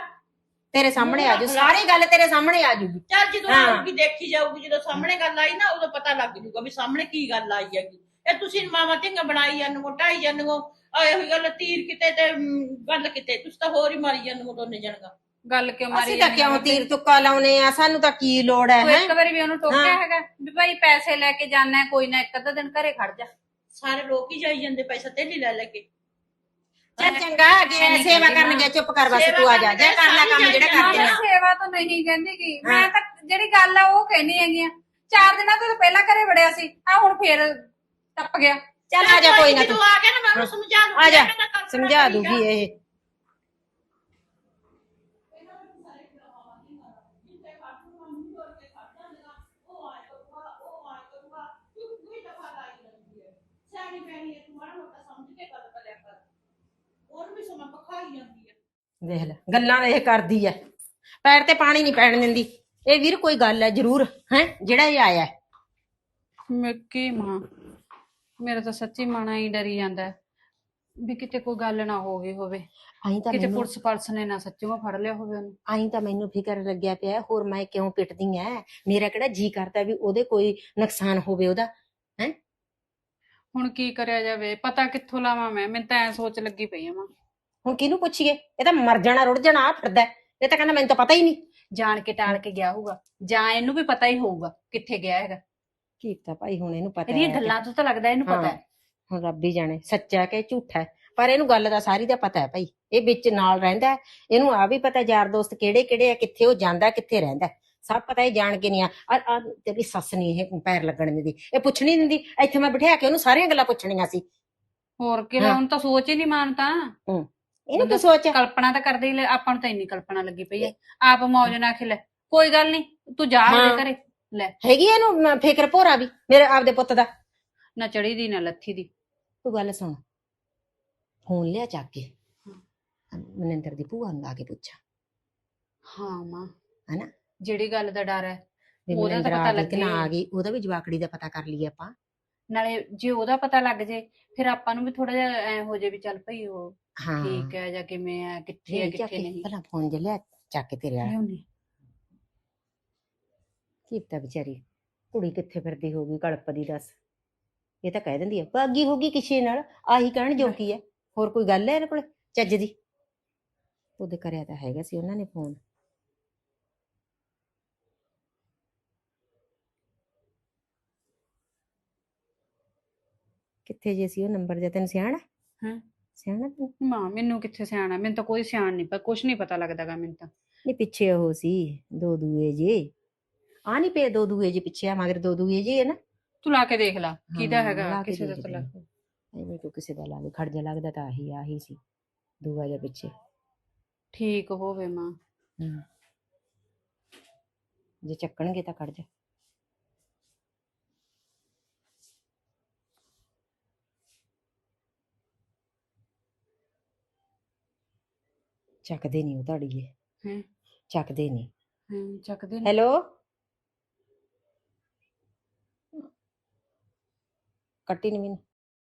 ਤੇਰੇ ਸਾਹਮਣੇ ਆ ਜੂ ਸਾਰੀ ਗੱਲ ਤੇਰੇ ਸਾਹਮਣੇ ਆ ਜੂਗੀ। ਚੱਲ ਜਦੋਂ ਹਾਂ। ਆਊਗੀ ਦੇਖੀ ਜਾਊਗੀ ਜਦੋਂ ਸਾਹਮਣੇ ਗੱਲ ਆਈ ਨਾ ਉਦੋਂ ਪਤਾ ਲੱਗ ਜੂਗਾ ਵੀ ਸਾਹਮਣੇ ਕੀ ਗੱਲ ਆਈ ਹੈਗੀ। ਇਹ ਤੁਸੀਂ ਮਾਮਾ ਧੀਆਂ ਬਣਾਈ ਜਾਂਦੇ ਢਾਈ ਜਾਂਦੇ ਆਏ ਹੋਈ ਗੱਲ ਤੀਰ ਕਿਤੇ ਤੇ ਗੱਲ ਕਿਤੇ ਤੁਸੀਂ ਤਾਂ ਹੋਰ ਹੀ ਮਾਰੀ ਜਾਂਦੇ ਦੋਨੇ ਜਣਗਾ ਗੱਲ ਕਿਉਂ ਮਾਰੀ ਅਸੀਂ ਤਾਂ ਜਾਂਦੀ ਆ ਕਿਉਂ? ਤੀਰ ਤੁੱਕਾ ਲਾਉਨੇ ਆ? ਸਾਨੂੰ ਤਾਂ ਕੀ ਲੋੜ ਹੈ ਤੂੰ ਹੈਂ? ਇੱਕ ਵਾਰੀ ਵੀ ਉਹਨੂੰ ਟੋਕਿਆ ਹਾਂ। ਹੈਗਾ ਵੀ ਭਾਈ ਪੈਸੇ ਲੈ ਕੇ ਜਾਣਾ ਕੋਈ ਨਾ ਇੱਕ ਅੱਧਾ ਦਿਨ ਘਰੇ ਖੜ ਜਾ। ਸਾਰੇ ਲੋਕ ਹੀ ਜਾਈ ਜਾਂਦੇ ਪੈਸਾ ਤੇ ਲੈ ਲੈ ਕੇ। ਚੱਲ ਚੰਗਾ ਜੇ ਸੇਵਾ ਕਹਿੰਦੀ ਕਰਨਗੇ ਚੁੱਪ ਕਰ ਬਸ ਸੇਵਾ ਤੂੰ ਆ ਜਾ ਜੇ ਕਰਨਾ ਕੰਮ ਸਾਰੀ ਜਿਹੜਾ ਕਰਦੇ ਆ। ਸੇਵਾ ਤਾਂ ਨਹੀਂ ਕਹਿੰਦੀ ਗੀ। ਹਾਂ। ਮੈਂ ਤਾਂ ਜਿਹੜੀ ਗੱਲ ਆ ਉਹ ਕਹਿਣੀ ਹੈਗੀ ਆ। ਚਾਰ ਦਿਨਾਂ ਤਾਂ ਪਹਿਲਾਂ ਘਰੇ ਵੜਿਆ ਸੀ ਆ ਹੁਣ ਫੇਰ ਟੱਪ ਗਿਆ। ਚੱਲ ਆ ਜਾ ਕੋਈ ਨਾ ਤੂੰ ਤੂੰ। ਆ ਗਿਆ ਨਾ ਮੈਂ ਉਹਨੂੰ ਸਮਝਾ ਦੂੰਗੀ ਆ ਜਾ, ਸਮਝਾ ਇਹ ਗੱਲ ਕਰਿਆ ਕਰ ਉਹਨੂੰ ਵੀ ਸਮਾਂ ਪਖਾਈ ਜਾਂਦੀ ਹੈ ਦੇਖ ਲੈ ਗੱਲਾਂ ਇਹ ਕਰਦੀ ਐ। ਪੈਰ ਤੇ ਪਾਣੀ ਨਹੀਂ ਪੈਣ ਦਿੰਦੀ। ਇਹ ਵੀਰ ਕੋਈ ਗੱਲ ਐ ਜ਼ਰੂਰ ਹੈ ਜਿਹੜਾ ਇਹ ਆਇਆ। ਹੈ। ਮੈਂ ਕੀ ਮਾਂ। ਮੇਰਾ ਤਾਂ ਸੱਚੀ ਮਨ ਹੀ ਡਰੀ ਜਾਂਦਾ ਹੈ ਵੀ ਕਿਤੇ ਕੋਈ ਗੱਲ ਨਾ ਹੋ ਗਈ ਹੋਵੇ। ਆਈ ਤਾਂ ਕਿਤੇ ਮੈਨੂੰ ਪੁਲਿਸ ਪਲਸ ਨੇ ਨਾ ਸੱਚੀਓ ਫੜ ਲਿਆ ਹੋਵੇ ਉਹਨੂੰ। ਆਈ ਤਾਂ ਮੈਨੂੰ ਫਿਕਰ ਲੱਗਿਆ ਪਿਆ ਹੋਰ ਮੈਂ ਕਿਉਂ ਪਿੱਟਦੀ ਐ? ਮੇਰਾ ਕਿਹੜਾ ਜੀ ਕਰਦਾ ਵੀ ਉਹਦੇ ਕੋਈ ਨੁਕਸਾਨ ਹੋਵੇ ਉਹਦਾ ਹੁਣ ਕੀ ਕਰਿਆ ਜਾਵੇ ਪਤਾ ਕਿੱਥੋਂ ਲਾਵਾਂ ਮੈਂ ਮੈਨੂੰ ਤਾਂ ਐ ਸੋਚ ਲੱਗੀ ਪਈ ਆ ਮਾਂ। ਹੁਣ ਕਿਹਨੂੰ ਪੁੱਛੀਏ? ਇਹ ਤਾਂ ਮਰ ਜਾਣਾ ਰੁੜ ਜਾਣਾ ਆ ਫਿਰਦਾ ਹੈ। ਇਹ ਤਾਂ ਕਹਿੰਦਾ ਮੈਨੂੰ ਤਾਂ ਪਤਾ ਹੀ ਨਹੀਂ। ਜਾਣ ਕੇ ਟਾਲ ਕੇ ਗਿਆ ਹੋਊਗਾ। ਜਾਂ ਇਹਨੂੰ ਵੀ ਪਤਾ ਹੀ ਹੋਊਗਾ ਕਿੱਥੇ ਗਿਆ ਹੈਗਾ। ਕੀਤਾ ਭਾਈ ਹੁਣ ਇਹਨੂੰ ਪਤਾ ਇਹਦੀਆਂ ਹੈ ਗੱਲਾਂ ਤੋਂ ਤਾਂ ਲੱਗਦਾ ਇਹਨੂੰ ਪਤਾ ਹਾਂ। ਹੈ। ਹੁਣ ਰੱਬ ਹੀ ਜਾਣੇ ਸੱਚਾ ਕਿ ਝੂਠਾ ਹੈ। ਪਰ ਇਹਨੂੰ ਗੱਲ ਦਾ ਸਾਰੀ ਦਾ ਪਤਾ ਹੈ ਭਾਈ ਇਹ ਵਿੱਚ ਨਾਲ ਰਹਿੰਦਾ ਹੈ। ਇਹਨੂੰ ਆ ਵੀ ਪਤਾ ਯਾਰ ਦੋਸਤ ਕਿਹੜੇ ਕਿਹੜੇ ਆ ਕਿੱਥੇ ਉਹ ਜਾਂਦਾ ਕਿੱਥੇ ਰਹਿੰਦਾ ਹੈ। ਸਭ ਪਤਾ ਇਹ ਜਾਣ ਕੇ ਨਹੀਂ ਆ। ਆ- ਆ ਤੇਰੀ ਸੱਸ ਨਹੀਂ ਇਹ ਪੈਰ ਲੱਗਣ ਦਿੰਦੀ। ਇਹ ਪੁੱਛ ਨਹੀਂ ਦਿੰਦੀ। ਇੱਥੇ ਮੈਂ ਬਿਠਾ ਕੇ ਉਹਨੂੰ ਸਾਰੀਆਂ ਗੱਲਾਂ ਪੁੱਛਣੀਆਂ ਸੀ। ਹੋਰ ਕੀ ਹਾਂ। ਹੁਣ ਤਾਂ ਸੋਚ ਹੀ ਨਹੀਂ ਮਾਨਤਾ। ਇਹਨੂੰ ਕੀ ਸੋਚ। ਕਲਪਨਾ ਤਾਂ ਕਰਦੇ ਹੀ ਲੈ ਆਪਾਂ ਨੂੰ ਤਾਂ ਇੰਨੀ ਕਲਪਨਾ ਲੱਗੀ ਪਈ ਹੈ। ਆਪ ਮੌਜ ਨਾ ਖਿਲੇ। ਕੋਈ ਗੱਲ ਨਹੀਂ ਤੂੰ ਜਾ ਹਾਂ। ਘਰੇ। ਲੈ। ਹੈਗੀ ਆ ਇਹਨੂੰ? ਮ- ਫਿਕਰ ਭੋਰਾ ਵੀ ਮੇਰੇ ਆਪਦੇ ਪੁੱਤ ਦਾ। ਨਾ ਚੜੀ ਦੀ ਨਾ ਲੱਥੀ ਦੀ। ਤੂੰ ਗੱਲ ਸੁਣ। ਫੋਨ ਲਿਆ ਚੱਕ ਕੇ। ਮਨਿੰਦਰ ਦੀ ਭੂਆ ਨੂੰ ਲਾ ਕੇ ਪੁੱਛਾਂ। ਹਾਂ ਮਾਂ। ਹਨਾ? ਜਿਹੜੀ ਗੱਲ ਦਾ ਡਰ ਹੈ ਵੀ ਉਹਦਾ ਤਾਂ ਮਨਿੰਦਰ ਪਤਾ ਆ ਗਈ ਕਿ ਨਾ ਲੱਗੇ। ਆ ਗਈ ਉਹਦਾ ਵੀ ਜਵਾਕੜੀ ਦਾ ਪਤਾ ਕਰ ਲਈਏ ਆਪਾਂ। ਨਾਲੇ ਜੇ ਉਹਦਾ ਪਤਾ ਲੱਗ ਜੇ ਫਿਰ ਆਪਾਂ ਨੂੰ ਵੀ ਥੋੜਾ ਜਿਹਾ ਐ ਹੋ ਜੇ ਵੀ ਚੱਲ ਭਈ ਉਹ ਹਾਂ। ਠੀਕ ਹੈ ਜਾਂ ਕਿਵੇਂ ਹੈ ਕਿੱਥੇ ਹੈ ਕਿੱਥੇ ਨਹੀਂ। ਫੋਨ ਜੇ ਲਿਆ ਚੱਕ ਕੇ ਤੇਰੇ ਵਾਲਾ। ਲਿਆਉਣੀ ਕੀ ਪਤਾ ਵਿਚਾਰੀ। ਕੁੜੀ ਕਿੱਥੇ ਫਿਰਦੀ ਹੋਊਗੀ ਕਲਪਦੀ ਦੱਸ। ਇਹ ਤਾਂ ਕਹਿ ਦਿੰਦੀ ਆ ਭਾਗੀ ਹੋਗੀ ਕਿਸੇ ਨਾਲ ਆਹੀ ਕਹਿਣ ਜੋ ਕੀ ਹੈ ਹੋਰ ਕੋਈ ਗੱਲ ਹੈ ਇਹਦੇ ਕੋਲ ਚੱਜ ਦੀ? ਉਹਦੇ ਕਰਿਆ ਤਾਂ ਹੈਗਾ ਸੀ ਉਹਨਾਂ ਨੇ ਫੋਨ ਕਿੱਥੇ ਜੇ ਸੀ ਉਹ ਨੰਬਰ ਜਾਂ ਤੈਨੂੰ ਸਿਆਣਾ? ਹਾਂ। ਸਿਆਣਾ ਤੂੰ? ਮਾਂ ਮੈਨੂੰ ਕਿੱਥੇ ਸਿਆਣਾ? ਮੈਨੂੰ ਤਾਂ ਕੋਈ ਸਿਆਣ ਨਹੀਂ ਪਰ ਕੁਝ ਨਹੀਂ ਪਤਾ ਲੱਗਦਾਗਾ ਮੈਨੂੰ ਤਾਂ। ਨਹੀਂ ਪਿੱਛੇ ਉਹ ਸੀ ਦੋ ਦੂਏ ਜੇ। ਆ ਨਹੀਂ ਪਏ ਦੋ ਦੂਏ ਜੇ ਪਿੱਛੇ ਆ ਮਗਰ ਦੋ ਦੂਏ ਜੇ ਹੈ ਨਾ। ਤੂੰ ਲਾ ਕੇ ਦੇਖ ਲੈ ਕਿਹਦਾ ਹੈਗਾ ਲਾ ਕਿਸੇ ਦਾ ਤਾਂ ਲੱਗ ਐਵੇਂ ਕੋ ਕਿਸੇ ਦਾ ਲੱਗ ਖੜ ਜਾ ਲੱਗਦਾ ਤਾਂ ਆਹੀ ਆਹੀ ਸੀ ਦੂਆ ਜਿਹਾ ਪਿੱਛੇ। ਠੀਕ ਹੋਵੇ ਮਾਂ। ਹਮ। ਜੇ ਚੱਕਣਗੇ ਤਾਂ ਖੜ ਜਾ। ਚੱਕਦੇ ਨਹੀਂ ਉਹ ਤੁਹਾਡੀ ਹੈਂ? ਚੱਕਦੇ ਨਹੀਂ। ਚੱਕਦੇ ਨੇ। ਹੈਲੋ? ਕੱਟੀ ਨਹੀਂ ਮੈਨੂੰ